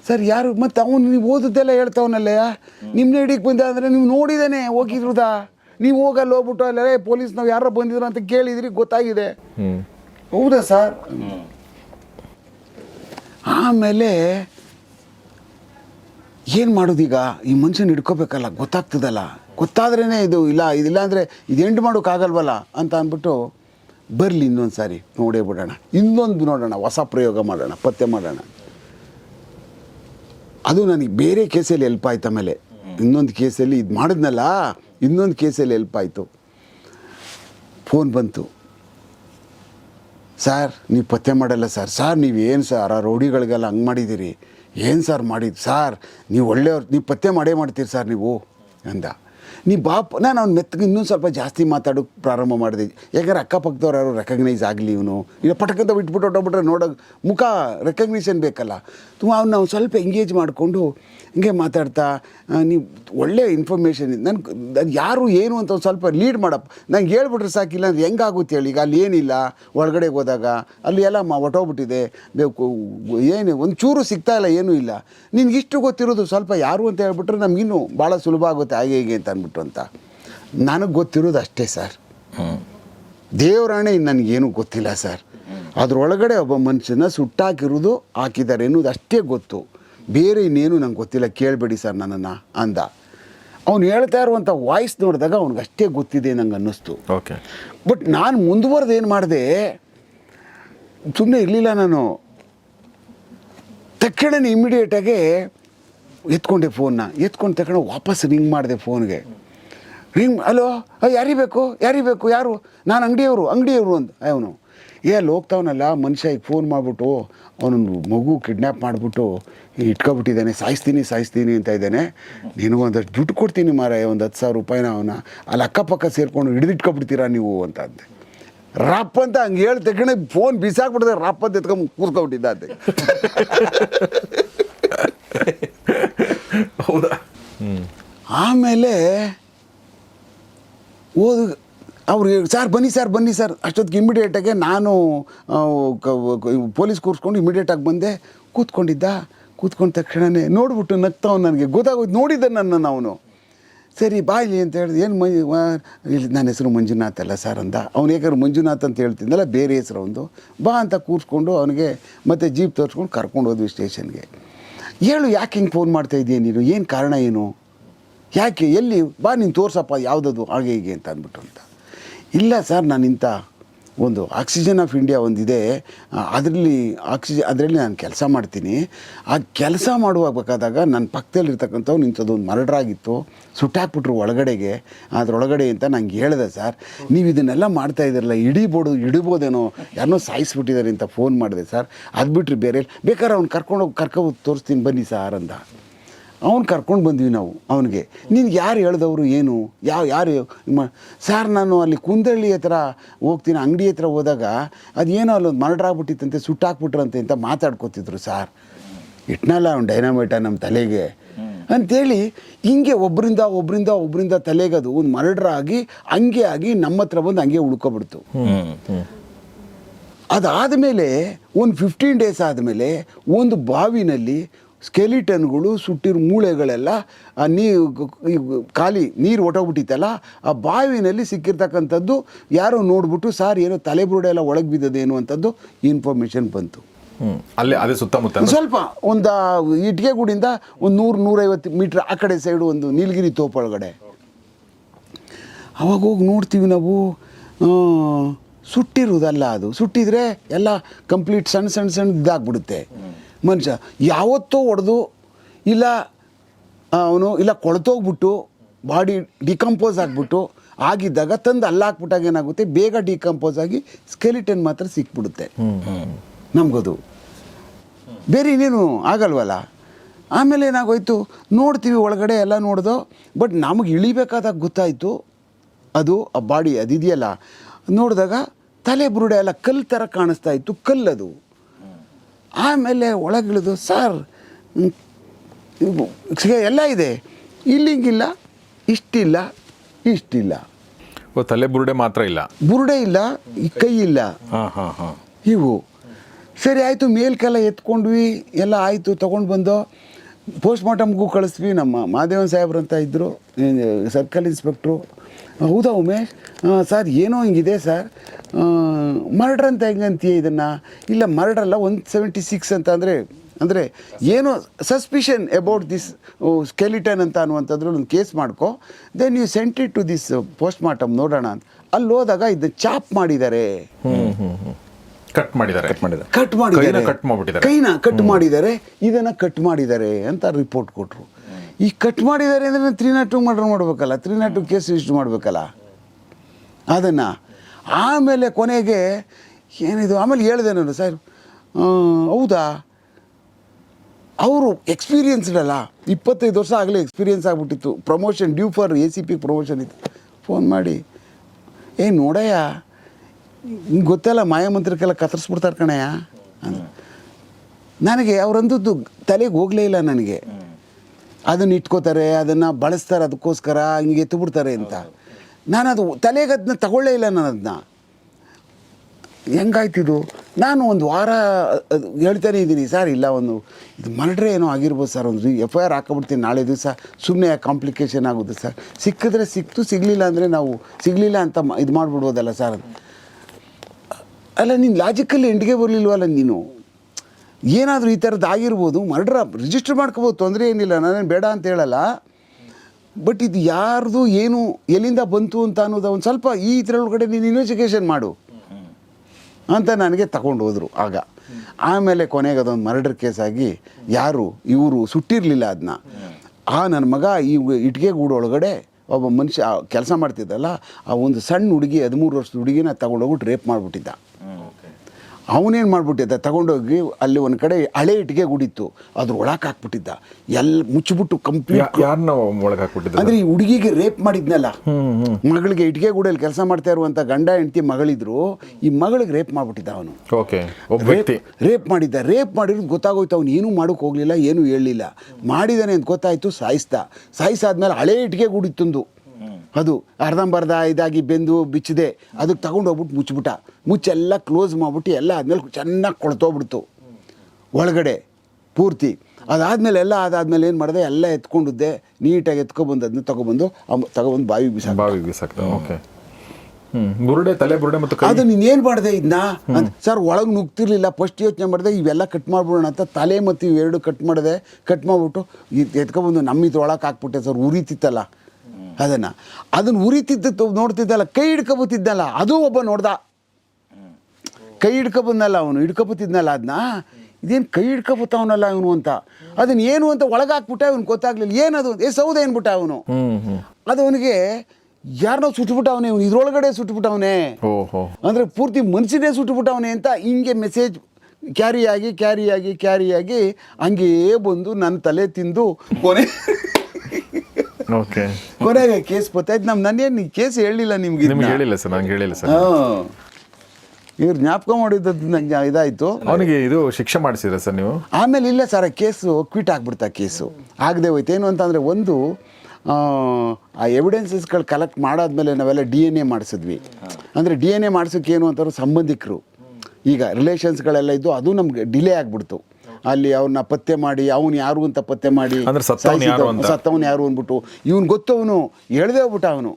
ಸರ್ ಯಾರು ಮತ್ತೆ ಅವನು ನೀವು ಓದಿದ್ದೆಲ್ಲ ಹೇಳ್ತಾವನಲ್ಲ ನಿಮ್ಮ ಹಿಡಿಗೆ ಬಂದ ಅಂದರೆ ನೀವು ನೋಡಿದಾನೆ ಹೋಗಿದ್ರುದಾ? ನೀವು ಹೋಗಲ್ಲ ಹೋಗ್ಬಿಟ್ಟು ಅಲ್ಲೇ ಪೊಲೀಸ್ ನಾವು ಯಾರೋ ಬಂದಿದ್ರು ಅಂತ ಕೇಳಿದ್ರಿ ಗೊತ್ತಾಗಿದೆ. ಹೌದಾ ಸರ್? ಆಮೇಲೆ ಏನು ಮಾಡೋದೀಗ? ಈ ಮನುಷ್ಯನ ಹಿಡ್ಕೋಬೇಕಲ್ಲ ಗೊತ್ತಾಗ್ತದಲ್ಲ. ಗೊತ್ತಾದ್ರೇ ಇದು ಇಲ್ಲ ಇದಿಲ್ಲ ಅಂದರೆ ಇದು ಎಂಡ್ ಮಾಡೋಕ್ಕಾಗಲ್ವಲ್ಲ ಅಂತ ಅಂದ್ಬಿಟ್ಟು ಬರಲಿ ಇನ್ನೊಂದು ಸಾರಿ ನೋಡೇ ಬಿಡೋಣ. ಇನ್ನೊಂದು ನೋಡೋಣ ಹೊಸ ಪ್ರಯೋಗ ಮಾಡೋಣ ಪತ್ತೆ ಮಾಡೋಣ. ಅದು ನನಗೆ ಬೇರೆ ಕೇಸಲ್ಲಿ ಹೆಲ್ಪ್ ಆಯ್ತು ಆಮೇಲೆ. ಇನ್ನೊಂದು ಕೇಸಲ್ಲಿ ಇದು ಮಾಡಿದ್ನಲ್ಲ, ಇನ್ನೊಂದು ಕೇಸಲ್ಲಿ ಹೆಲ್ಪ್ ಆಯಿತು. ಫೋನ್ ಬಂತು. ಸರ್ ನೀವು ಪತ್ತೆ ಮಾಡಲ್ಲ ಸರ್ ಸರ್ ನೀವು ಏನು ಸರ್ ಆ ರೌಡಿಗಳಿಗೆಲ್ಲ ಹಂಗೆ ಮಾಡಿದ್ದೀರಿ. ಏನು ಸರ್ ಮಾಡಿದ್ದು ಸರ್ ನೀವು ಒಳ್ಳೆಯವ್ರು, ನೀವು ಪತ್ತೆ ಮಾಡೇ ಮಾಡ್ತೀರಿ ಸರ್ ನೀವು. ಅಂದ. ನೀ ಬಾಪ್, ನಾನು ಅವ್ನು ಮೆತ್ತಗೆ ಇನ್ನೊಂದು ಸ್ವಲ್ಪ ಜಾಸ್ತಿ ಮಾತಾಡೋಕ್ಕೆ ಪ್ರಾರಂಭ ಮಾಡಿದೆ. ಯಾಕಂದ್ರೆ ಅಕ್ಕಪಕ್ಕದವ್ರು ಯಾರು ರೆಕಗ್ನೈಸ್ ಆಗಲಿ ಇವನು. ಈಗ ಪಟಕಂತ ಬಿಟ್ಬಿಟ್ಟು ಹೊಟ್ಟೋಗ್ಬಿಟ್ರೆ ನೋಡೋಕೆ ಮುಖ ರೆಕಗ್ನಿಷನ್ ಬೇಕಲ್ಲ. ತುಂಬ ಅವ್ನು ನಾವು ಸ್ವಲ್ಪ ಎಂಗೇಜ್ ಮಾಡಿಕೊಂಡು ಹಿಂಗೆ ಮಾತಾಡ್ತಾ ನೀವು ಒಳ್ಳೆ ಇನ್ಫಾರ್ಮೇಷನ್ ನನ್ಗೆ ಅದು ಯಾರು ಏನು ಅಂತ ಒಂದು ಸ್ವಲ್ಪ ಲೀಡ್ ಮಾಡಪ್ಪ. ನಂಗೆ ಹೇಳ್ಬಿಟ್ರೆ ಸಾಕಿಲ್ಲ ಅಂದರೆ ಹೆಂಗಾಗುತ್ತೆ ಹೇಳಿ? ಈಗ ಅಲ್ಲಿ ಏನಿಲ್ಲ ಒಳಗಡೆ ಹೋದಾಗ ಅಲ್ಲಿ ಎಲ್ಲ ಮಾ ಹೊಟ್ಟೋಗ್ಬಿಟ್ಟಿದೆ ಬೇಕು ಏನು ಒಂದು ಚೂರು ಸಿಗ್ತಾ ಇಲ್ಲ ಏನೂ ಇಲ್ಲ. ನಿನ್ಗೆ ಇಷ್ಟು ಗೊತ್ತಿರೋದು ಸ್ವಲ್ಪ ಯಾರು ಅಂತ ಹೇಳ್ಬಿಟ್ರೆ ನಮಗಿನ್ನೂ ಭಾಳ ಸುಲಭ ಆಗುತ್ತೆ ಹಾಗೆ ಹೀಗೆ ಅಂತ ಅಂದ್ಬಿಟ್ಟು ಅಂತ. ನನಗೆ ಗೊತ್ತಿರೋದು ಅಷ್ಟೇ ಸರ್. ದೇವರಾಣೆ ನನಗೇನು ಗೊತ್ತಿಲ್ಲ ಸರ್. ಅದರೊಳಗಡೆ ಒಬ್ಬ ಮನುಷ್ಯನ ಸುಟ್ಟಾಕಿರೋದು ಹಾಕಿದ್ದಾರೆ ಅನ್ನೋದು ಅಷ್ಟೇ ಗೊತ್ತು. ಬೇರೆ ಇನ್ನೇನು ನಂಗೆ ಗೊತ್ತಿಲ್ಲ ಕೇಳಬೇಡಿ ಸರ್ ನನ್ನನ್ನು ಅಂದ. ಅವ್ನು ಹೇಳ್ತಾ ಇರುವಂಥ ವಾಯ್ಸ್ ನೋಡಿದಾಗ ಅವ್ನಿಗೆ ಅಷ್ಟೇ ಗೊತ್ತಿದೆ ನಂಗೆ ಅನ್ನಿಸ್ತು. ಓಕೆ. ಬಟ್ ನಾನು ಮುಂದುವರೆದು ಏನು ಮಾಡಿದೆ ಸುಮ್ಮನೆ ಇರಲಿಲ್ಲ ನಾನು. ತಕ್ಷಣನೇ ಇಮಿಡಿಯೇಟಾಗಿ ಎತ್ಕೊಂಡೆ ಫೋನ್ನ ಎತ್ಕೊಂಡು ತಕ್ಷಣ ವಾಪಸ್ ರಿಂಗ್ ಮಾಡಿದೆ ಫೋನ್ಗೆ ರಿಂಗ್ ಹಲೋ ಯಾರಿಗೆ ಬೇಕು? ಯಾರಿಗೆ ಬೇಕು? ಯಾರು? ನಾನು ಅಂಗಡಿಯವರು ಅಂಗಡಿಯವರು ಅಂತ ಅವನು. ಏ ಅಲ್ಲಿ ಹೋಗ್ತಾವನಲ್ಲ ಮನುಷ್ಯ ಈಗ ಫೋನ್ ಮಾಡಿಬಿಟ್ಟು ಅವನು ಮಗು ಕಿಡ್ನ್ಯಾಪ್ ಮಾಡಿಬಿಟ್ಟು ಇಟ್ಕೊಬಿಟ್ಟಿದ್ದಾನೆ ಸಾಯಿಸ್ತೀನಿ ಸಾಯಿಸ್ತೀನಿ ಅಂತ ಇದ್ದಾನೆ. ನಿನಗೆ ಒಂದಷ್ಟು ದುಡ್ಡು ಕೊಡ್ತೀನಿ ಮಾರಾಯ ಒಂದು ಹತ್ತು ಸಾವಿರ ರೂಪಾಯಿನ ಅವನ ಅಲ್ಲಿ ಅಕ್ಕಪಕ್ಕ ಸೇರಿಕೊಂಡು ಹಿಡಿದಿಟ್ಕೊಬಿಡ್ತೀರಾ ನೀವು ಅಂತ ಅಂದೆ ರಾಪ್ ಅಂತ ಹಂಗೆ ಹೇಳಿ ತಕ್ಷಣ ಫೋನ್ ಬಿಸಾಕ್ಬಿಡ್ದೆ ರಾಪ್ ಅಂತ ಎತ್ಕೊಂಡು ಕೂತ್ಕೊಬಿಟ್ಟಿದ್ದ ಅಂತೆ ಹೌದಾ? ಆಮೇಲೆ ಓದು ಅವ್ರು ಸರ್, ಬನ್ನಿ ಸರ್ ಬನ್ನಿ, ಸರ್. ಅಷ್ಟೊತ್ತಿಗೆ ಇಮಿಡಿಯೇಟಾಗೆ ನಾನು ಪೊಲೀಸ್ ಕೂರಿಸ್ಕೊಂಡು ಇಮಿಡಿಯೇಟಾಗಿ ಬಂದೆ. ಕೂತ್ಕೊಂಡಿದ್ದ. ಕೂತ್ಕೊಂಡ ತಕ್ಷಣವೇ ನೋಡ್ಬಿಟ್ಟು ನಗ್ತಾವ್ ನನಗೆ. ಗೊತ್ತಾಗೋದು ನೋಡಿದ್ದ ನನ್ನನ್ನು ಅವನು. ಸರಿ ಬಾಯಿಲಿ ಅಂತ ಹೇಳಿದೆ ಏನು ಮಂಜು ಇಲ್ಲಿ ನನ್ನ ಹೆಸರು ಮಂಜುನಾಥ್ ಅಲ್ಲ ಸರ್ ಅಂದ. ಅವ್ನು ಯಾಕಂದ್ರೆ ಮಂಜುನಾಥ್ ಅಂತ ಹೇಳ್ತಿದ್ದಲ್ಲ ಬೇರೆ ಹೆಸರು ಒಂದು ಬಾ ಅಂತ ಕೂರಿಸ್ಕೊಂಡು ಅವನಿಗೆ ಮತ್ತೆ ಜೀಪ್ ತೋರಿಸ್ಕೊಂಡು ಕರ್ಕೊಂಡು ಹೋದ್ವಿ ಸ್ಟೇಷನ್ಗೆ. ಹೇಳು, ಯಾಕೆ ಹಿಂಗೆ ಫೋನ್ ಮಾಡ್ತಾ ಇದೀಯ ನೀನು? ಏನು ಕಾರಣ ಏನು? ಯಾಕೆ? ಎಲ್ಲಿ? ಬಾ, ನೀನು ತೋರ್ಸಪ್ಪ ಯಾವುದದು? ಹಾಗೆ, ಹೀಗೆ ಅಂತ ಅಂದ್ಬಿಟ್ಟು ಅಂತ. ಇಲ್ಲ ಸರ್, ನಾನು ಇಂಥ ಒಂದು ಆಕ್ಸಿಜನ್ ಆಫ್ ಇಂಡಿಯಾ ಒಂದಿದೆ. ಅದರಲ್ಲಿ ಆಕ್ಸಿಜನ್ ಅದರಲ್ಲಿ ನಾನು ಕೆಲಸ ಮಾಡ್ತೀನಿ. ಆ ಕೆಲಸ ಮಾಡುವಾಗಬೇಕಾದಾಗ ನನ್ನ ಪಕ್ಕದಲ್ಲಿರ್ತಕ್ಕಂಥವ್ನು ಇಂಥದ್ದೊಂದು ಮರ್ಡರ್ ಆಗಿತ್ತು ಸುಟ್ಟಾಕ್ಬಿಟ್ರು ಒಳಗಡೆಗೆ. ಅದರೊಳಗಡೆ ಅಂತ ನಂಗೆ ಹೇಳಿದೆ ಸರ್. ನೀವು ಇದನ್ನೆಲ್ಲ ಮಾಡ್ತಾ ಇದ್ದೀರಲ್ಲ ಹಿಡಿಬೋದು, ಹಿಡಿಬೋದೇನೋ ಯಾರನ್ನೋ ಸಾಯಿಸ್ಬಿಟ್ಟಿದ್ದಾರೆ ಅಂತ ಫೋನ್ ಮಾಡಿದೆ ಸರ್. ಅದು ಬಿಟ್ಟರೆ ಬೇರೆ, ಬೇಕಾದ್ರೆ ಅವ್ನು ಕರ್ಕೊಂಡೋಗಿ ಕರ್ಕೊಂಡು ತೋರಿಸ್ತೀನಿ ಬನ್ನಿ ಸರ್ ಅಂದ. ಅವ್ನು ಕರ್ಕೊಂಡು ಬಂದ್ವಿ ನಾವು, ಅವನಿಗೆ. ನಿನ್ಗೆ ಯಾರು ಹೇಳ್ದವರು ಏನು? ಯಾವ ಯಾರು ಸರ್ ನಾನು ಅಲ್ಲಿ ಕುಂದಳ್ಳಿ ಹತ್ರ ಹೋಗ್ತೀನಿ, ಅಂಗಡಿ ಹತ್ರ ಹೋದಾಗ ಅದೇನೋ ಅಲ್ಲೊಂದು ಮರ್ಡರ್ ಆಗ್ಬಿಟ್ಟಿತ್ತಂತೆ ಸುಟ್ಟಾಕ್ಬಿಟ್ರಂತೆ ಅಂತ ಮಾತಾಡ್ಕೊತಿದ್ರು ಸಾರ್. ಇಟ್ನಲ್ಲ ಅವ್ನು ಡೈನಾಮೈಟ ನಮ್ಮ ತಲೆಗೆ. ಅಂಥೇಳಿ ಹಿಂಗೆ ಒಬ್ಬರಿಂದ ಒಬ್ಬರಿಂದ ಒಬ್ಬರಿಂದ ತಲೆಗದು, ಒಂದು ಮರ್ಡರ್ ಆಗಿ ಹಂಗೆ ಆಗಿ ನಮ್ಮ ಹತ್ರ ಬಂದು ಹಂಗೆ ಉಳ್ಕೊಬಿಡ್ತು. ಅದಾದಮೇಲೆ ಒಂದು ಫಿಫ್ಟೀನ್ ಡೇಸ್ ಆದಮೇಲೆ ಒಂದು ಬಾವಿನಲ್ಲಿ ಸ್ಕೆಲಿಟನ್ಗಳು ಸುಟ್ಟಿರೋ ಮೂಳೆಗಳೆಲ್ಲ ಆ ನೀ ಖಾಲಿ ನೀರು ಒಟ್ಟೋಗ್ಬಿಟ್ಟಿತ್ತಲ್ಲ ಆ ಬಾವಿನಲ್ಲಿ ಸಿಕ್ಕಿರ್ತಕ್ಕಂಥದ್ದು ಯಾರೋ ನೋಡ್ಬಿಟ್ಟು ಸಾರ್ ಏನೋ ತಲೆಬುರುಡೆ ಎಲ್ಲ ಒಳಗೆ ಬಿದ್ದದೇನು ಅಂತದ್ದು ಇನ್ಫಾರ್ಮೇಷನ್ ಬಂತು. ಹ್ಮ್ ಅಲ್ಲಿ ಅದೇ ಸುತ್ತಮುತ್ತ ಸ್ವಲ್ಪ ಒಂದು ಇಟ್ಟಿಗೆ ಗುಡಿಯಿಂದ ಒಂದು ನೂರು ನೂರೈವತ್ತು ಮೀಟ್ರ್ ಆ ಕಡೆ ಸೈಡು ಒಂದು ನೀಲಗಿರಿ ತೋಪೊಳಗಡೆ. ಅವಾಗ ಹೋಗಿ ನೋಡ್ತೀವಿ ನಾವು ಸುಟ್ಟಿರುವುದಲ್ಲ ಸುಟ್ಟಿರೋದಲ್ಲ ಅದು. ಸುಟ್ಟಿದ್ರೆ ಎಲ್ಲ ಕಂಪ್ಲೀಟ್ ಸಣ್ಣ ಸಣ್ಣ ಸಣ್ಣ ಇದಾಗ್ಬಿಡುತ್ತೆ ಮನುಷ್ಯ, ಯಾವತ್ತೋ ಹೊಡೆದು ಇಲ್ಲ ಅವನು ಇಲ್ಲ ಕೊಳ್ತೋಗ್ಬಿಟ್ಟು ಬಾಡಿ ಡಿಕಂಪೋಸ್ ಆಗಿಬಿಟ್ಟು ಆಗಿದ್ದಾಗ ತಂದು ಅಲ್ಲಾಕ್ಬಿಟ್ಟಾಗ ಏನಾಗುತ್ತೆ? ಬೇಗ ಡಿಕಂಪೋಸ್ ಆಗಿ ಸ್ಕೆಲಿಟನ್ ಮಾತ್ರ ಸಿಕ್ಬಿಡುತ್ತೆ. ನಮಗದು. ಬೇರೆ ಇನ್ನೇನು ಆಗಲ್ವಲ್ಲ? ಆಮೇಲೆ ಏನಾಗೋಯ್ತು? ನೋಡ್ತೀವಿ, ಒಳಗಡೆ ಎಲ್ಲ ನೋಡ್ದು, ಬಟ್ ನಮಗೆ ಇಳಿಬೇಕಾದಾಗ ಗೊತ್ತಾಯಿತು, ಅದು ಆ ಬಾಡಿ ಅದಿದೆಯಲ್ಲ. ನೋಡಿದಾಗ ತಲೆ ಬುರುಡೆ ಎಲ್ಲ ಕಲ್ಲು ಥರ ಕಾಣಿಸ್ತಾ ಇತ್ತು, ಕಲ್ಲದು. ಆಮೇಲೆ ಒಳಗಿಳಿದು ಸರ್ ಎಲ್ಲ ಇದೆ. ಇಲ್ಲಿಗಿಲ್ಲ ಇಷ್ಟಿಲ್ಲ ಇಷ್ಟಿಲ್ಲ. ತಲೆ ಬುರುಡೆ ಮಾತ್ರ ಇಲ್ಲ. ಬುರುಡೆ ಇಲ್ಲ ಈ ಕೈ ಇಲ್ಲ. ಹಾಂ ಹಾಂ ಹಾಂ. ಇವು. ಸರಿ ಆಯಿತು ಮೇಲ್ಕೆಲ್ಲ ಎತ್ಕೊಂಡ್ವಿ ಎಲ್ಲ ಆಯಿತು ತೊಗೊಂಡು ಬಂದು ಪೋಸ್ಟ್ ಮಾರ್ಟಮ್ಗೂ ಕಳಿಸ್ವಿ. ನಮ್ಮ ಮಾದೇವನ್ ಸಾಹೇಬ್ರು ಅಂತ ಇದ್ದರು ಸರ್ಕಲ್ ಇನ್ಸ್ಪೆಕ್ಟ್ರು ಹೌದಾ ಉಮೇಶ್? ಸರ್ ಏನೋ ಹಿಂಗಿದೆ ಸರ್ ಮರ್ಡ್ರ್ ಅಂತ ಹೆಂಗಂತೀಯ ಇದನ್ನು? ಇಲ್ಲ ಮರ್ಡ್ರಲ್ಲ ಒನ್ ಸೆವೆಂಟಿ ಸಿಕ್ಸ್ ಅಂತ ಅಂದರೆ ಅಂದರೆ ಏನೋ ಸಸ್ಪಿಷನ್ ಅಬೌಟ್ ದಿಸ್ ಸ್ಕೆಲಿಟನ್ ಅಂತ ಅನ್ನುವಂಥದ್ರಲ್ಲಿ ಒಂದು ಕೇಸ್ ಮಾಡ್ಕೊ. Then you sent it to this post mortem ನೋಡೋಣ ಅಂತ. ಅಲ್ಲಿ ಹೋದಾಗ ಇದು ಚಾಪ್ ಮಾಡಿದ್ದಾರೆ. ಕಟ್ ಮಾಡಿದ್ದಾರೆ. ಕಟ್ ಮಾಡಿದ್ದಾರೆ. ಕಟ್ ಮಾಡಿದ್ದಾರೆ. ಕೈನ ಕಟ್ ಮಾಡ್ಬಿಟ್ಟಿದ್ದಾರೆ. ಕೈನ ಕಟ್ ಮಾಡಿದ್ದಾರೆ. ಇದನ್ನ ಕಟ್ ಮಾಡಿದ್ದಾರೆ ಅಂತ ರಿಪೋರ್ಟ್ ಕೊಟ್ಟರು ಈ ಕಟ್ ಮಾಡಿದ್ದಾರೆ ಅಂದರೆ ತ್ರೀ ನಾಟ್ ಟು ಮರ್ಡರ್ ಮಾಡಬೇಕಲ್ಲ three not two case register ಮಾಡಬೇಕಲ್ಲ. ಅದನ್ನು. ಆಮೇಲೆ ಕೊನೆಗೆ ಏನಿದು? ಆಮೇಲೆ ಹೇಳಿದೆ ನಾನು, ಸರ್ ಹೌದಾ? ಅವರು ಎಕ್ಸ್ಪೀರಿಯನ್ಸ್ಡ್ ಅಲ್ಲ. ಇಪ್ಪತ್ತೈದು ವರ್ಷ ಆಗಲೇ ಎಕ್ಸ್ಪೀರಿಯನ್ಸ್ ಆಗಿಬಿಟ್ಟಿತ್ತು. Promotion due for A C P promotion ಇತ್ತು. ಫೋನ್ ಮಾಡಿ, ಏ, ನೋಡಯ್ಯ, ನಿಂಗೆ ಗೊತ್ತಲ್ಲ, ಮಾಯಮಂತ್ರಕ್ಕೆಲ್ಲ ಕತ್ತರಿಸ್ಬಿಡ್ತಾರೆ ಕಣಯ್ಯ. ನನಗೆ ಅವರಂದದ್ದು ತಲೆಗೆ ಹೋಗಲೇ ಇಲ್ಲ ನನಗೆ. ಅದನ್ನು ಇಟ್ಕೋತಾರೆ, ಅದನ್ನು ಬಳಸ್ತಾರೆ, ಅದಕ್ಕೋಸ್ಕರ ಹಿಂಗೆ ಎತ್ತು ಬಿಡ್ತಾರೆ ಅಂತ. ನಾನು ಅದು ತಲೆಗೆ ಅದನ್ನ ತಗೊಳ್ಳೇ ಇಲ್ಲ ನಾನು ಅದನ್ನ ಹೆಂಗಾಯ್ತಿದು ನಾನು ಒಂದು ವಾರ, ಹೇಳ್ತಾನೆ ಇದ್ದೀನಿ, ಸರ್, ಇಲ್ಲ, ಒಂದು ಇದು ಮರ್ಡ್ರೆ ಏನೋ ಆಗಿರ್ಬೋದು ಸರ್, ಒಂದು ಎಫ್ ಐ ಆರ್ ಹಾಕೊಬಿಡ್ತೀನಿ ನಾಳೆ ದಿವಸ. ಸುಮ್ಮನೆ ಕಾಂಪ್ಲಿಕೇಶನ್ ಆಗುತ್ತೆ ಸರ್. ಸಿಕ್ಕಿದ್ರೆ ಸಿಕ್ತು, ಸಿಗಲಿಲ್ಲ ಅಂದರೆ ನಾವು ಸಿಗಲಿಲ್ಲ ಅಂತ ಇದು ಮಾಡಿಬಿಡ್ಬೋದಲ್ಲ ಸರ್. ಅಲ್ಲ, ನೀನು ಲಾಜಿಕಲ್ಲಿ ಎಂಡಿಗೆ ಬರಲಿಲ್ವಲ್ಲ ನೀನು? ಏನಾದರೂ ಈ ಥರದ್ದು ಆಗಿರ್ಬೋದು, ಮರ್ಡ್ರ ರಿಜಿಸ್ಟರ್ ಮಾಡ್ಕೋಬೋದು, ತೊಂದರೆ ಏನಿಲ್ಲ, ನಾನೇನು ಬೇಡ ಅಂತ ಹೇಳಲ್ಲ. ಬಟ್ ಇದು ಯಾರ್ದು ಏನು, ಎಲ್ಲಿಂದ ಬಂತು ಅಂತ ಅನ್ನೋದು ಒಂದು ಸ್ವಲ್ಪ ಈ ಇದರೊಳಗಡೆ ನೀನು ಇನ್ವೆಸ್ಟಿಗೇಷನ್ ಮಾಡು. ಅಂತ ನನಗೆ ತಗೊಂಡು ಹೋದರು ಆಗ. ಆಮೇಲೆ ಕೊನೆಗೆ ಅದೊಂದು ಮರ್ಡರ್ ಕೇಸಾಗಿ ಯಾರು, ಇವರು ಸುಟ್ಟಿರಲಿಲ್ಲ ಅದನ್ನ ಆ ನನ್ನ ಮಗ ಈ ಇಟ್ಟಿಗೆ ಗೂಡು ಒಳಗಡೆ ಒಬ್ಬ ಮನುಷ್ಯ ಕೆಲಸ ಮಾಡ್ತಿದ್ದಲ್ಲ, ಆ ಒಂದು ಸಣ್ಣ ಹುಡುಗಿ, ಹದಿಮೂರು ವರ್ಷದ ಹುಡುಗಿನ ತಗೊಂಡೋಗ್ಬಿಟ್ಟು ರೇಪ್ ಮಾಡಿಬಿಟ್ಟಿದ್ದ. ಅವನೇನು ಮಾಡ್ಬಿಟ್ಟಿದ್ದ? ತಗೊಂಡೋಗಿ ಅಲ್ಲಿ ಒಂದು ಕಡೆ ಹಳೆ ಇಟ್ಟಿಗೆ ಗುಡಿತ್ತು. ಅದ್ರ ಒಳಗೆ ಹಾಕ್ಬಿಟ್ಟಿದ್ದ. ಎಲ್ಲ ಮುಚ್ಚಿಬಿಟ್ಟು ಕಂಪ್ಲೀಟ್ ಯಾರನ್ನ ಒಳಗೆ ಹಾಕ್ಬಿಟ್ಟಿದ್ದ? ಅಂದರೆ ಈ ಹುಡುಗಿಗೆ ರೇಪ್ ಮಾಡಿದ್ನಲ್ಲ. ಮಗಳಿಗೆ ಇಟ್ಟಿಗೆ ಗೂಡಲ್ಲಿ ಕೆಲಸ ಮಾಡ್ತಾ ಇರುವಂಥ ಗಂಡ ಹೆಂಡತಿ ಮಗಳಿದ್ರು. ಈ ಮಗಳಿಗೆ ರೇಪ್ ಮಾಡ್ಬಿಟ್ಟಿದ್ದ ಅವನು. ಓಕೆ ರೇಪ್ ಮಾಡಿದ್ದ. ರೇಪ್ ಮಾಡಿರೋದು ಗೊತ್ತಾಗೋಯ್ತು ಅವ್ನು ಏನೂ ಮಾಡೋಕೆ ಹೋಗಲಿಲ್ಲ ಏನೂ ಹೇಳಲಿಲ್ಲ. ಮಾಡಿದಾನೆ ಅಂತ ಗೊತ್ತಾಯ್ತು ಸಾಯಿಸ್ದ. ಸಾಯಿಸಾದ್ಮೇಲೆ ಹಳೆ ಇಟ್ಟಿಗೆ ಗೂಡಿತ್ತೊಂದು. ಅದು ಅರ್ಧಂಬರ್ಧ ಇದಾಗಿ ಬೆಂದು ಬಿಚ್ಚಿದೆ. ಅದಕ್ಕೆ ತಗೊಂಡು ಹೋಗ್ಬಿಟ್ಟು ಮುಚ್ಚಿಬಿಟ್ಟ. ಮುಚ್ಚೆಲ್ಲ ಕ್ಲೋಸ್ ಮಾಡ್ಬಿಟ್ಟು ಎಲ್ಲ ಆದಮೇಲೆ ಚೆನ್ನಾಗಿ ಕೊಳ್ತೋಗ್ಬಿಡ್ತು. ಒಳಗಡೆ ಪೂರ್ತಿ. ಅದಾದಮೇಲೆ ಎಲ್ಲ ಅದಾದ್ಮೇಲೆ ಏನು ಮಾಡಿದೆ? ಎಲ್ಲ ಎತ್ಕೊಂಡಿದ್ದೆ. ನೀಟಾಗಿ ಎತ್ಕೊಬಂದು ಅದನ್ನ ತಗೊಬಂದು ತಗೊಬಂದು ಬಾವಿ ಬಿಸಾಕ ಬಾವಿ ಬಿಸಾಕ್ತಾರೆ ಓಕೆ. ಬುರುಡೆ ತಲೆ ಬುರುಡೆ ಮತ್ತು ಅದು ನೀನು ಏನು ಮಾಡಿದೆ ಇದನ್ನ ಸರ್ ಒಳಗೆ ನುಗ್ತಿರ್ಲಿಲ್ಲ. ಫಸ್ಟ್ ಯೋಚನೆ ಮಾಡಿದೆ ಇವೆಲ್ಲ ಕಟ್ ಮಾಡ್ಬಿಡೋಣ ಅಂತ ತಲೆ ಮತ್ತು ಇವೆರಡು ಕಟ್ ಮಾಡಿದೆ. ಕಟ್ ಮಾಡಿಬಿಟ್ಟು ಎತ್ಕೊಬಂದು ನಮ್ಮಿದು ಒಳಗೆ ಹಾಕ್ಬಿಟ್ಟೆ ಸರ್. ಉರಿತಿತ್ತಲ್ಲ. ಅದನ್ನು. ಅದನ್ನು ಉರಿತಿದ್ದು ನೋಡ್ತಿದ್ದಲ್ಲ ಕೈ ಹಿಡ್ಕೊಬತ್ತಿದ್ದಲ್ಲ ಅದು ಒಬ್ಬ ನೋಡ್ದ. ಕೈ ಹಿಡ್ಕೊಬಂದಲ್ಲ ಅವನು ಹಿಡ್ಕೊಬತ್ತಿದ್ನಲ್ಲ ಅದನ್ನ ಇದೇನು ಕೈ ಹಿಡ್ಕೊಬತ್ತವನಲ್ಲ ಇವನು ಅಂತ. ಅದನ್ನ ಏನು ಅಂತ ಒಳಗಾಕ್ಬಿಟ್ಟ ಅವ್ನು ಗೊತ್ತಾಗ್ಲಿಲ್ಲ. ಏನದು? ಏ ಸೌದೆ ಏನ್ಬಿಟ್ಟ ಅವನು. ಅದು ಅವನಿಗೆ ಯಾರನ್ನೋ ಸುಟ್ಬಿಟ್ಟವನೇ ಇವನು ಇದ್ರೊಳಗಡೆ ಸುಟ್ಬಿಟ್ಟವನೇ. ಓಹೋ. ಅಂದರೆ ಪೂರ್ತಿ ಮನುಷ್ಯನೇ ಅವನೇ ಅಂತ ಹಿಂಗೆ ಮೆಸೇಜ್ ಕ್ಯಾರಿಯಾಗಿ ಕ್ಯಾರಿಯಾಗಿ ಕ್ಯಾರಿಯಾಗಿ ಹಂಗೇ ಬಂದು ನನ್ನ ತಲೆ ತಿಂದು ಕೊನೆ. ಕೊನೆಗೆ ಕೇಸ್ ಗೊತ್ತಾಯ್ತು ನಮ್ಮ ನನ್ನೇನು ಕೇಸ್ ಹೇಳಿಲ್ಲ ನಿಮ್ಗೆ ನಿಮ್ಗೆ ಹೇಳಿಲ್ಲ ಸರ್ ನಂಗೆ ಹೇಳಿಲ್ಲ ಸರ್. ಹಾಂ. ಇವ್ರು ಜ್ಞಾಪಕ ಮಾಡಿದ್ದದ್ದು ನಂಗೆ ಇದಾಯಿತು. ಅವನಿಗೆ ಇದು ಶಿಕ್ಷೆ ಮಾಡಿಸಿದ್ರ ಸರ್ ನೀವು? ಆಮೇಲೆ ಇಲ್ಲ ಸರ್ ಕೇಸು ಕ್ವಿಟ್ ಆಗ್ಬಿಡ್ತಾ ಕೇಸು. ಆಗದೆ ಹೋಯ್ತು. ಏನು ಅಂತಂದರೆ ಒಂದು ಆ, ಎವಿಡೆನ್ಸಸ್ಗಳು ಕಲೆಕ್ಟ್ ಮಾಡಾದ್ಮೇಲೆ ನಾವೆಲ್ಲ ಡಿ ಎನ್ ಎ ಮಾಡಿಸಿದ್ವಿ. ಅಂದರೆ ಡಿ ಎನ್ ಎ ಮಾಡಿಸೋಕೆ ಏನು ಅಂತಾರೆ ಸಂಬಂಧಿಕರು. ಈಗ ರಿಲೇಷನ್ಸ್ಗಳೆಲ್ಲ ಇದ್ದು ಅದು ನಮ್ಗೆ ಡಿಲೇ ಆಗಿಬಿಡ್ತು. ಅಲ್ಲಿ ಅವ್ರನ್ನ ಪತ್ತೆ ಮಾಡಿ ಅವನು ಯಾರು ಅಂತ ಪತ್ತೆ ಮಾಡಿ ಅಂದ್ರೆ ಸತ್ತವ್ನು ಯಾರು ಅಂದ್ಬಿಟ್ಟು ಇವನ್ ಗೊತ್ತು ಅವನು ಹೇಳ್ದೇ ಹೋಗ್ಬಿಟ್ಟ ಅವನು.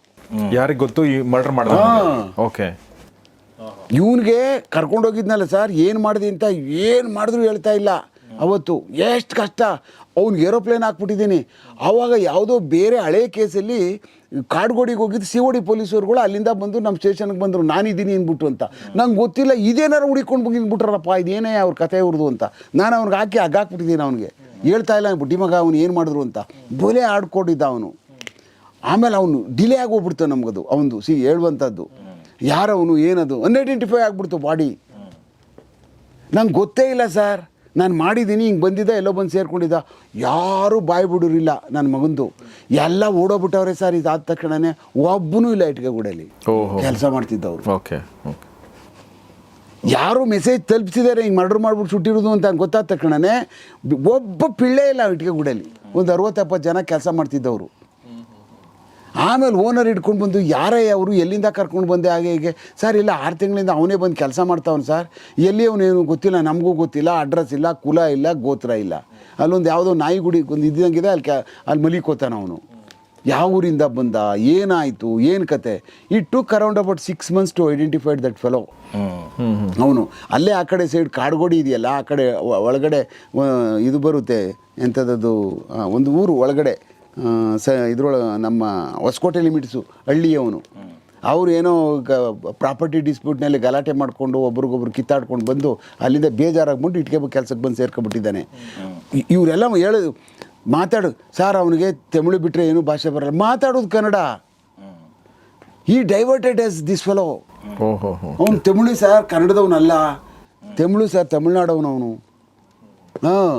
ಯಾರಿಗೆ ಗೊತ್ತು ಈ ಮರ್ಡರ್ ಮಾಡ ಓಕೆ ಇವನಿಗೆ ಕರ್ಕೊಂಡೋಗಿದ್ನಲ್ಲ ಸರ್ ಏನು ಮಾಡಿದೆ ಅಂತ ಏನು ಮಾಡಿದ್ರು ಹೇಳ್ತಾ ಇಲ್ಲ. ಅವತ್ತು ಎಷ್ಟು ಕಷ್ಟ. ಅವ್ನಿಗೆ ಏರೋಪ್ಲೇನ್ ಹಾಕ್ಬಿಟ್ಟಿದ್ದೀನಿ. ಆವಾಗ ಯಾವುದೋ ಬೇರೆ ಹಳೆ ಕೇಸಲ್ಲಿ ಕಾಡ್ಗೋಡಿಗೆ ಹೋಗಿದ್ದು ಸಿ ಓ ಡಿ ಪೊಲೀಸರುಗಳು ಅಲ್ಲಿಂದ ಬಂದು ನಮ್ಮ ಸ್ಟೇಷನ್ಗೆ ಬಂದರು, ನಾನಿದ್ದೀನಿ ಅಂದ್ಬಿಟ್ಟು ಅಂತ. ನಂಗೆ ಗೊತ್ತಿಲ್ಲ, ಇದೇನಾರು ಹುಡಿಕೊಂಡು ಬಂದ್ಬಿಟ್ರಪ್ಪ ಇದೇನೇ ಅವ್ರ ಕತೆ ಇವ್ರದು ಅಂತ. ನಾನು ಅವ್ನಿಗೆ ಹಾಕಿ ಹಗ್ಗಾಕ್ಬಿಟ್ಟಿದ್ದೀನಿ ಅವನಿಗೆ. ಹೇಳ್ತಾ ಇಲ್ಲ, ಬುಡ್ಡಿ ಮಗ, ಅವನು ಏನು ಮಾಡಿದ್ರು ಅಂತ. ಬೊಲೆ ಆಡ್ಕೊಂಡಿದ್ದ ಅವನು. ಆಮೇಲೆ ಅವನು ಡಿಲೇ ಆಗೋಗ್ಬಿಡ್ತು ನಮಗದು ಅವನು ಸಿ ಹೇಳುವಂಥದ್ದು ಯಾರವನು, ಏನದು? ಅನ್ಐಡೆಂಟಿಫೈ ಆಗ್ಬಿಡ್ತು ಬಾಡಿ. ನಂಗೆ ಗೊತ್ತೇ ಇಲ್ಲ, ಸರ್. ನಾನು ಮಾಡಿದ್ದೀನಿ ಹಿಂಗೆ ಬಂದಿದ್ದ ಎಲ್ಲೋ ಬಂದು ಸೇರ್ಕೊಂಡಿದ್ದ. ಯಾರೂ ಬಾಯಿ ಬಿಡೋರಿಲ್ಲ ನನ್ನ ಮಗಂದು. ಎಲ್ಲ ಓಡೋಗ್ಬಿಟ್ಟವ್ರೆ ಸರ್ ಇದಾದ ತಕ್ಷಣನೇ ಒಬ್ಬನೂ ಇಲ್ಲ ಇಟ್ಕೆ ಗುಡಲ್ಲಿ. ಕೆಲಸ ಮಾಡ್ತಿದ್ದವ್ರು. Okay okay. ಯಾರು ಮೆಸೇಜ್ ತಲುಪಿಸಿದ್ದಾರೆ ಹಿಂಗೆ ಮರ್ಡರ್ ಮಾಡ್ಬಿಟ್ಟು ಸುಟ್ಟಿರೋದು ಅಂತ ಗೊತ್ತಾದ ತಕ್ಷಣನೇ ಒಬ್ಬ ಪಿಳ್ಳೆ ಇಲ್ಲ ಇಟ್ಕೆ ಗುಡಲ್ಲಿ. ಒಂದು ಅರವತ್ತೆಪ್ಪತ್ತು ಜನ ಕೆಲಸ ಮಾಡ್ತಿದ್ದವರು. ಆಮೇಲೆ ಓನರ್ ಹಿಡ್ಕೊಂಡು ಬಂದು ಯಾರೇ ಅವರು ಎಲ್ಲಿಂದ ಕರ್ಕೊಂಡು ಬಂದೆ ಹಾಗೆ ಹೀಗೆ. ಸರ್, ಇಲ್ಲ, ಆರು ತಿಂಗಳಿಂದ ಅವನೇ ಬಂದು ಕೆಲಸ ಮಾಡ್ತಾವನು ಸರ್. ಎಲ್ಲಿ ಅವನೇನು ಗೊತ್ತಿಲ್ಲ, ನಮಗೂ ಗೊತ್ತಿಲ್ಲ ಅಡ್ರೆಸ್ ಇಲ್ಲ, ಕುಲ ಇಲ್ಲ, ಗೋತ್ರ ಇಲ್ಲ. ಅಲ್ಲೊಂದು ಯಾವುದೋ ನಾಯಿ ಗುಡಿ ಒಂದು ಇದ್ದಂಗಿದೆ, ಅಲ್ಲಿ ಕೆ, ಅಲ್ಲಿ ಮಲಿಕೋತಾನ ಅವನು. ಯಾವ ಊರಿಂದ ಬಂದ, ಏನಾಯಿತು, ಏನು ಕತೆ? It took around about six months to identified that fellow ಅವನು. ಅಲ್ಲೇ ಆ ಕಡೆ ಸೈಡ್ ಕಾಡ್ಗೋಡಿ ಇದೆಯಲ್ಲ, ಆ ಕಡೆ ಒಳಗಡೆ ಇದು ಬರುತ್ತೆ ಎಂಥದ್ದು ಒಂದು ಊರು ಒಳಗಡೆ. ಸ ಇದ್ರೊಳ ನಮ್ಮ ಹೊಸಕೋಟೆ ಲಿಮಿಟ್ಸು ಹಳ್ಳಿಯವನು. ಅವ್ರು ಏನೋ ಪ್ರಾಪರ್ಟಿ ಡಿಸ್ಪ್ಯೂಟ್ನಲ್ಲಿ ಗಲಾಟೆ ಮಾಡಿಕೊಂಡು ಒಬ್ರಿಗೊಬ್ರು ಕಿತ್ತಾಡ್ಕೊಂಡು ಬಂದು ಅಲ್ಲಿಂದ ಬೇಜಾರಾಗ್ಬಿಟ್ಟು ಇಟ್ಕೆ ಕೆಲಸಕ್ಕೆ ಬಂದು ಸೇರ್ಕೊಬಿಟ್ಟಿದ್ದಾನೆ ಇವರೆಲ್ಲ ಹೇಳೋದು ಮಾತಾಡು ಸರ್ ಅವನಿಗೆ ತಮಿಳು ಬಿಟ್ಟರೆ ಏನೂ ಭಾಷೆ ಬರಲ್ಲ ಮಾತಾಡೋದು ಕನ್ನಡ. ಈ ಡೈವರ್ಟೆಡ್ ಎಸ್ ದಿಸ್ ಫೆಲೋ ಓಹೋ ಹೋ ಅವನು ತಮಿಳು ಸರ್ ಕನ್ನಡದವನಲ್ಲ. ತಮಿಳು ಸರ್ ತಮಿಳ್ನಾಡವನು ಅವನು ಹಾಂ.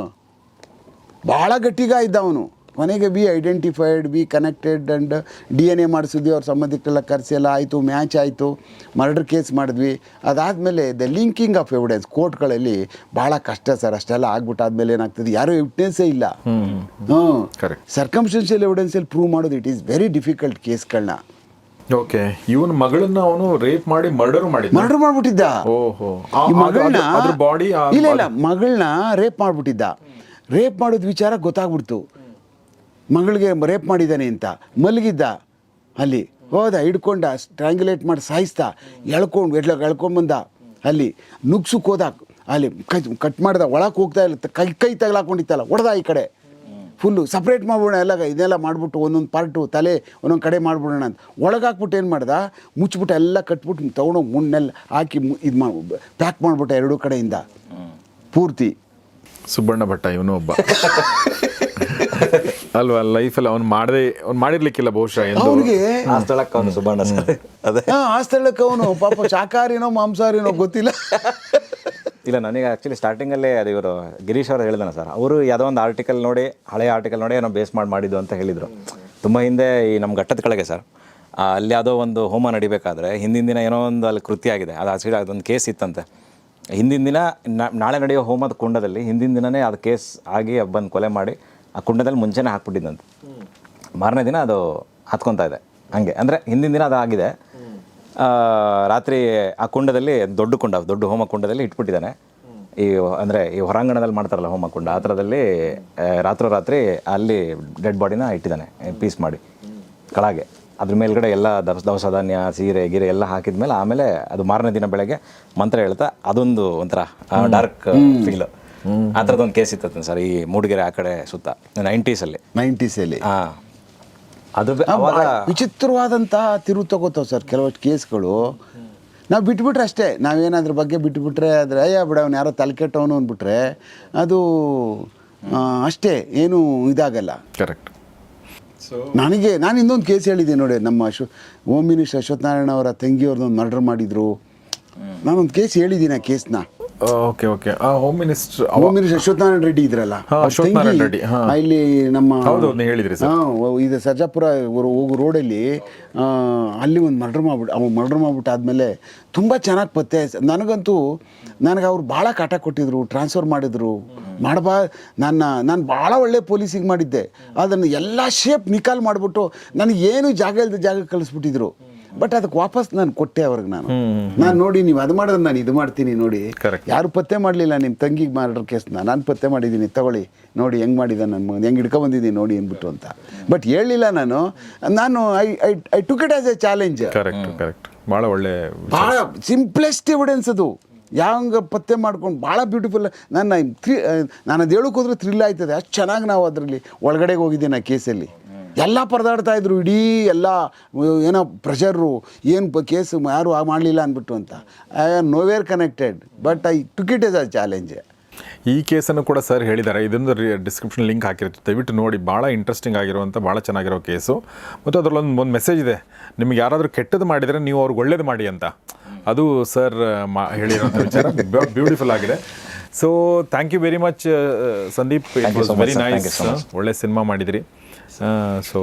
ಭಾಳ ಗಟ್ಟಿಗ ಇದ್ದ ಅವನು ಕೊನೆಗೆ be identified be connected and D N A ಮಾಡಿಸಿದ್ವಿ ಅವ್ರ ಸಂಬಂಧಿಕರೆಲ್ಲ ಕರೆಸಿ ಎಲ್ಲ ಆಯಿತು ಮ್ಯಾಚ್ ಆಯಿತು ಮರ್ಡರ್ ಕೇಸ್ ಮಾಡಿದ್ವಿ. ಅದಾದಮೇಲೆ ದ ಲಿಂಕಿಂಗ್ ಆಫ್ ಎವಿಡೆನ್ಸ್ ಕೋರ್ಟ್ಗಳಲ್ಲಿ ಭಾಳ ಕಷ್ಟ ಸರ್ ಅಷ್ಟೆಲ್ಲ ಆಗ್ಬಿಟ್ಟಾದ್ಮೇಲೆ ಏನಾಗ್ತದೆ? ಯಾರೂ ಎವಿಡೆನ್ಸೇ ಇಲ್ಲ. ಹ್ಞೂ. ಸರ್ಕಮ್ಸ್ಟೆನ್ಷಿಯಲ್ ಎವಿಡೆನ್ಸಲ್ಲಿ ಪ್ರೂವ್ ಮಾಡೋದು ಇಟ್ ಈಸ್ ವೆರಿ ಡಿಫಿಕಲ್ಟ್ ಕೇಸ್ಗಳನ್ನ ಓಕೆ ಇವನ್ ಮಗಳನ್ನ ಅವನು ರೇಪ್ ಮಾಡಿ ಮರ್ಡರ್ ಮಾಡಿ ಮರ್ಡರ್ ಮಾಡ್ಬಿಟ್ಟಿದ್ದ. ಓಹೋ. ಮಗಳನ್ನ ಬಾಡಿ ಇಲ್ಲ ಇಲ್ಲ. ಮಗಳನ್ನ ರೇಪ್ ಮಾಡ್ಬಿಟ್ಟಿದ್ದ. ರೇಪ್ ಮಾಡೋದು ವಿಚಾರ ಗೊತ್ತಾಗ್ಬಿಡ್ತು. ಮಗಳಿಗೆ ರೇಪ್ ಮಾಡಿದ್ದಾನೆ ಅಂತ ಮಲಗಿದ್ದ ಅಲ್ಲಿ ಹೋದ ಹಿಡ್ಕೊಂಡ ಸ್ಟ್ರ್ಯಾಂಗ್ಯುಲೇಟ್ ಮಾಡಿ ಸಾಯಿಸ್ದ ಎಳ್ಕೊಂಡು ಎಡ್ಲ ಎಳ್ಕೊಂಡು ಬಂದ ಅಲ್ಲಿ ನುಗ್ಸಕ್ಕೆ ಹೋದ ಅಲ್ಲಿ ಕೈ ಕಟ್ ಮಾಡ್ದ ಒಳಕ್ಕೆ ಹೋಗ್ತಾ ಇಲ್ಲ ಕೈ ಕೈ ತಗಲಾಕೊಂಡಿತ್ತಲ್ಲ ಹೊಡೆದ ಈ ಕಡೆ. ಫುಲ್ಲು ಸಪ್ರೇಟ್ ಮಾಡ್ಬಿಡೋಣ ಎಲ್ಲ ಇದೆಲ್ಲ ಮಾಡಿಬಿಟ್ಟು ಒಂದೊಂದು ಪಾರ್ಟು ತಲೆ ಒಂದೊಂದು ಕಡೆ ಮಾಡ್ಬಿಡೋಣ ಅಂತ. ಒಳಗೆ ಹಾಕ್ಬಿಟ್ಟು ಏನು ಮಾಡ್ದ? ಮುಚ್ಚಿಬಿಟ್ಟು ಎಲ್ಲ ಕಟ್ಬಿಟ್ಟು ತೊಗೊಂಡೋಗಿ ಮುನ್ನೆಲ್ಲ ಹಾಕಿ ಇದು ಮಾ ಪ್ಯಾಕ್ ಮಾಡಿಬಿಟ್ಟ ಎರಡೂ ಕಡೆಯಿಂದ. ಪೂರ್ತಿ. ಸುಬ್ಬಣ್ಣ ಭಟ್ಟ ಇವನು ಒಬ್ಬ. [laughs] [laughs] ಅಲ್ವಾ ಲೈಫಲ್ಲಿ ಅವ್ನು ಮಾಡದೆ ಅವ್ನು ಮಾಡಿರ್ಲಿಕ್ಕಿಲ್ಲ ಬಹುಶಃ ಎಂದು. ಅವನಿಗೆ ಆ ಸ್ಥಳಕ್ಕೆ ಅವನು ಸುಬ್ಬಣ್ಣ ಸರ್ ಅದೇ. ಆ ಸ್ಥಳಕ್ಕೆ ಅವನು ಪಾಪ ಶಾಖಾರಿನೋ ಮಾಂಸಾಹಾರಿನೋ ಗೊತ್ತಿಲ್ಲ. ಇಲ್ಲ ನನಗೆ ಆ್ಯಕ್ಚುಲಿ ಸ್ಟಾರ್ಟಿಂಗಲ್ಲೇ ಅದು ಇವರು ಗಿರೀಶ್ ಅವರು ಹೇಳಿದಾನೆ ಸರ್. ಅವರು ಯಾವುದೋ ಒಂದು ಆರ್ಟಿಕಲ್ ನೋಡಿ ಹಳೆಯ ಆರ್ಟಿಕಲ್ ನೋಡಿ ಏನೋ ಬೇಸ್ ಮಾಡಿ ಮಾಡಿದ್ದು ಅಂತ ಹೇಳಿದರು. ತುಂಬ ಹಿಂದೆ ಈ ನಮ್ಮ ಘಟ್ಟದ ಕೆಳಗೆ ಸರ್. ಆ, ಅಲ್ಲಿ ಯಾವುದೋ ಒಂದು ಹೋಮ ನಡಿಬೇಕಾದ್ರೆ ಹಿಂದಿನ ದಿನ ಏನೋ ಒಂದು ಅಲ್ಲಿ ಕೃತ್ಯ ಆಗಿದೆ. ಅದು ಆಕ್ಚುಲಿ ಅದೊಂದು ಕೇಸ್ ಇತ್ತಂತೆ. ಹಿಂದಿನ ದಿನ ನಾ- ನಾಳೆ ನಡೆಯೋ ಹೋಮದ ಕುಂಡದಲ್ಲಿ ಹಿಂದಿನ ದಿನನೇ ಅದು ಕೇಸ್ ಆಗಿ ಬಂದು ಕೊಲೆ ಮಾಡಿ ಆ ಕುಂಡದಲ್ಲಿ ಮುಂಚೆನೇ ಹಾಕ್ಬಿಟ್ಟಿದ್ದಂತೆ. ಮಾರನೇ ದಿನ ಅದು ಹತ್ಕೊತಾ ಇದೆ. ಹಂಗೆ. ಅಂದರೆ ಹಿಂದಿನ ದಿನ ಅದು ಆಗಿದೆ. ರಾತ್ರಿ ಆ ಕುಂಡದಲ್ಲಿ ದೊಡ್ಡ ಕುಂಡ ದೊಡ್ಡ ಹೋಮ ಕುಂಡದಲ್ಲಿ ಇಟ್ಬಿಟ್ಟಿದ್ದಾನೆ. ಈ ಅಂದರೆ ಈ ಹೊರಾಂಗಣದಲ್ಲಿ ಮಾಡ್ತಾರಲ್ಲ ಹೋಮ ಕುಂಡ ಆ ಥರದಲ್ಲಿ ರಾತ್ರೋರಾತ್ರಿ ಅಲ್ಲಿ ಡೆಡ್ ಬಾಡಿನ ಇಟ್ಟಿದ್ದಾನೆ ಪೀಸ್ ಮಾಡಿ. ಕಳಾಗೆ. ಅದ್ರ ಮೇಲ್ಗಡೆ ಎಲ್ಲ ದವಸ ದವಸ ಧಾನ್ಯ ಸೀರೆ ಗೀರೆ ಎಲ್ಲ ಹಾಕಿದ್ಮೇಲೆ ಆಮೇಲೆ ಅದು ಮಾರನೇ ದಿನ ಬೆಳಗ್ಗೆ ಮಂತ್ರ ಹೇಳ್ತಾ ಅದೊಂದು ಒಂಥರ ಡಾರ್ಕ್ ಫೀಲ್. ಆ ಥರದೊಂದು ಕೇಸ್ ಇತ್ತು ಸರ್ ಈ ಮೂಡಿಗೆರೆ ಆ ಕಡೆ ಸುತ್ತ ನೈಂಟೀಸಲ್ಲಿ. ನೈಂಟೀಸಲ್ಲಿ. ಹಾಂ ಅದು ಅವಾಗ ವಿಚಿತ್ರವಾದಂಥ ತಿರುವು ತಗೋತಾವೆ ಸರ್ ಕೆಲವಷ್ಟು ಕೇಸ್ಗಳು. ನಾವು ಬಿಟ್ಬಿಟ್ರೆ ಅಷ್ಟೇ ನಾವೇನಾದ್ರ ಬಗ್ಗೆ ಬಿಟ್ಬಿಟ್ರೆ ಆದರೆ ಅಯ್ಯ ಬಿಡ ಅವ್ನು ಯಾರೋ ತಲೆ ಕೆಟ್ಟವನು ಅಂದ್ಬಿಟ್ರೆ ಅದು ಅಷ್ಟೇ ಏನು ಇದಾಗಲ್ಲ. ಕರೆಕ್ಟ್ ನನಗೆ ನಾನು ಇನ್ನೊಂದು ಕೇಸ್ ಹೇಳಿದ್ದೆ ನೋಡಿ ನಮ್ಮ ಅಶ್ವ ಹೋಮ್ ಮಿನಿಸ್ಟರ್ ಅಶ್ವತ್ಥನಾರಾಯಣ ಅವರ ತಂಗಿಯವ್ರನ್ನೊಂದು ಮರ್ಡರ್ ಮಾಡಿದ್ರು. ನಾನೊಂದು ಕೇಸ್ ಹೇಳಿದ್ದೀನಿ ಆ ಕೇಸ್ನ. ಓಕೆ ಓಕೆ ಆ home minister home minister Ashwathnarayana Reddy ಇದ್ರಲ್ಲ? ಅಶ್ವತ್ಥನಾರಾಯಣ ರೆಡ್ಡಿ, ಇಲ್ಲಿ ನಮ್ಮ ಹೌದು, ಹೇಳಿದ್ರಿ ಸರ್. ಹಾ, ಇದು ಸರ್ಜಾಪುರ ಹೋಗೋ ರೋಡಲ್ಲಿ ಅಲ್ಲಿ ಒಂದು ಮರ್ಡರ್ ಮಾಡ್ಬಿಟ್ಟು ಅವ್ನು ಮರ್ಡರ್ ಮಾಡ್ಬಿಟ್ಟು ಆದಮೇಲೆ ತುಂಬ ಚೆನ್ನಾಗಿ ಪತ್ತೆ ನನಗಂತೂ ನನಗೆ ಅವ್ರು ಭಾಳ ಕಾಟ ಕೊಟ್ಟಿದ್ರು ಟ್ರಾನ್ಸ್ಫರ್ ಮಾಡಿದ್ರು. ಮಾಡಬಾ ನನ್ನ ನಾನು ಭಾಳ ಒಳ್ಳೆ ಪೊಲೀಸಿಗೆ ಮಾಡಿದ್ದೆ. ಅದನ್ನು ಎಲ್ಲ ಶೇಪ್ ನಿಕಾಲ್ ಮಾಡಿಬಿಟ್ಟು ನನಗೇನು ಏನು ಜಾಗ ಇಲ್ಲದ ಜಾಗ ಕಳಿಸ್ಬಿಟ್ಟಿದ್ರು. ಬಟ್ ಅದಕ್ಕೆ ವಾಪಸ್ ನಾನು ಕೊಟ್ಟೆ ಅವ್ರಿಗೆ ನಾನು. ನಾನು ನೋಡಿ ನೀವು ಅದು ಮಾಡಿದ್ರೆ ನಾನು ಇದು ಮಾಡ್ತೀನಿ ನೋಡಿ. ಯಾರು ಪತ್ತೆ ಮಾಡಲಿಲ್ಲ ನಿಮ್ಮ ತಂಗಿಗೆ ಮಾಡಿರೋ ಕೇಸ್ನ ನಾನು ಪತ್ತೆ ಮಾಡಿದ್ದೀನಿ ತಗೊಳ್ಳಿ. ನೋಡಿ ಹೆಂಗೆ ಮಾಡಿದ ನನ್ನ ಮಗನ ಹೆಂಗೆ ಹಿಡ್ಕೊಂಬಂದಿದ್ದೀನಿ ನೋಡಿ ಅಂದ್ಬಿಟ್ಟು ಅಂತ. ಬಟ್ ಹೇಳಿಲ್ಲ ನಾನು. ನಾನು I I I took it as a challenge correct correct ಭಾಳ ಒಳ್ಳೆ ಭಾಳ ಸಿಂಪ್ಲೆಸ್ಟ್ ಎವಿಡೆನ್ಸ್ ಅದು. ಯಾವ ಪತ್ತೆ ಮಾಡ್ಕೊಂಡು ಭಾಳ ಬ್ಯೂಟಿಫುಲ್ ನನ್ನ ತ್ರಿ ನಾನು ಅದು ಹೇಳೋಕೆ ಹೋದ್ರೆ ಥ್ರಿಲ್ ಆಯ್ತದೆ. ಅಷ್ಟು ಚೆನ್ನಾಗಿ ನಾವು ಅದರಲ್ಲಿ ಒಳಗಡೆಗೆ ಹೋಗಿದ್ದೀನಿ ಆ ಕೇಸಲ್ಲಿ ಎಲ್ಲ ಪರದಾಡ್ತಾ ಇದ್ರು ಇಡೀ ಎಲ್ಲ ಏನೋ ಪ್ರೆಷರು ಏನು ಕೇಸು ಯಾರು ಮಾಡಲಿಲ್ಲ ಅಂದ್ಬಿಟ್ಟು ಅಂತ. I are nowhere connected but I took it as a challenge ಈ ಕೇಸನ್ನು ಕೂಡ ಸರ್ ಹೇಳಿದ್ದಾರೆ. ಇದೊಂದು ಡಿಸ್ಕ್ರಿಪ್ಷನ್ ಲಿಂಕ್ ಹಾಕಿರುತ್ತೆ. ದಯವಿಟ್ಟು ನೋಡಿ ಭಾಳ ಇಂಟ್ರೆಸ್ಟಿಂಗ್ ಆಗಿರುವಂಥ ಭಾಳ ಚೆನ್ನಾಗಿರೋ ಕೇಸು. ಮತ್ತು ಅದರಲ್ಲೊಂದು ಒಂದು ಮೆಸೇಜ್ ಇದೆ. ನಿಮ್ಗೆ ಯಾರಾದರೂ ಕೆಟ್ಟದ್ದು ಮಾಡಿದರೆ ನೀವು ಅವ್ರಿಗೆ ಒಳ್ಳೇದು ಮಾಡಿ ಅಂತ. ಅದು ಸರ್ ಮಾ ಹೇಳಿರೋಂಥ ವಿಚಾರ. ಬ್ಯೂಟಿಫುಲ್ ಆಗಿದೆ. So thank you very much Sandeep it was very nice. ಒಳ್ಳೆ ಸಿನಿಮಾ ಮಾಡಿದಿರಿ. ಸೊ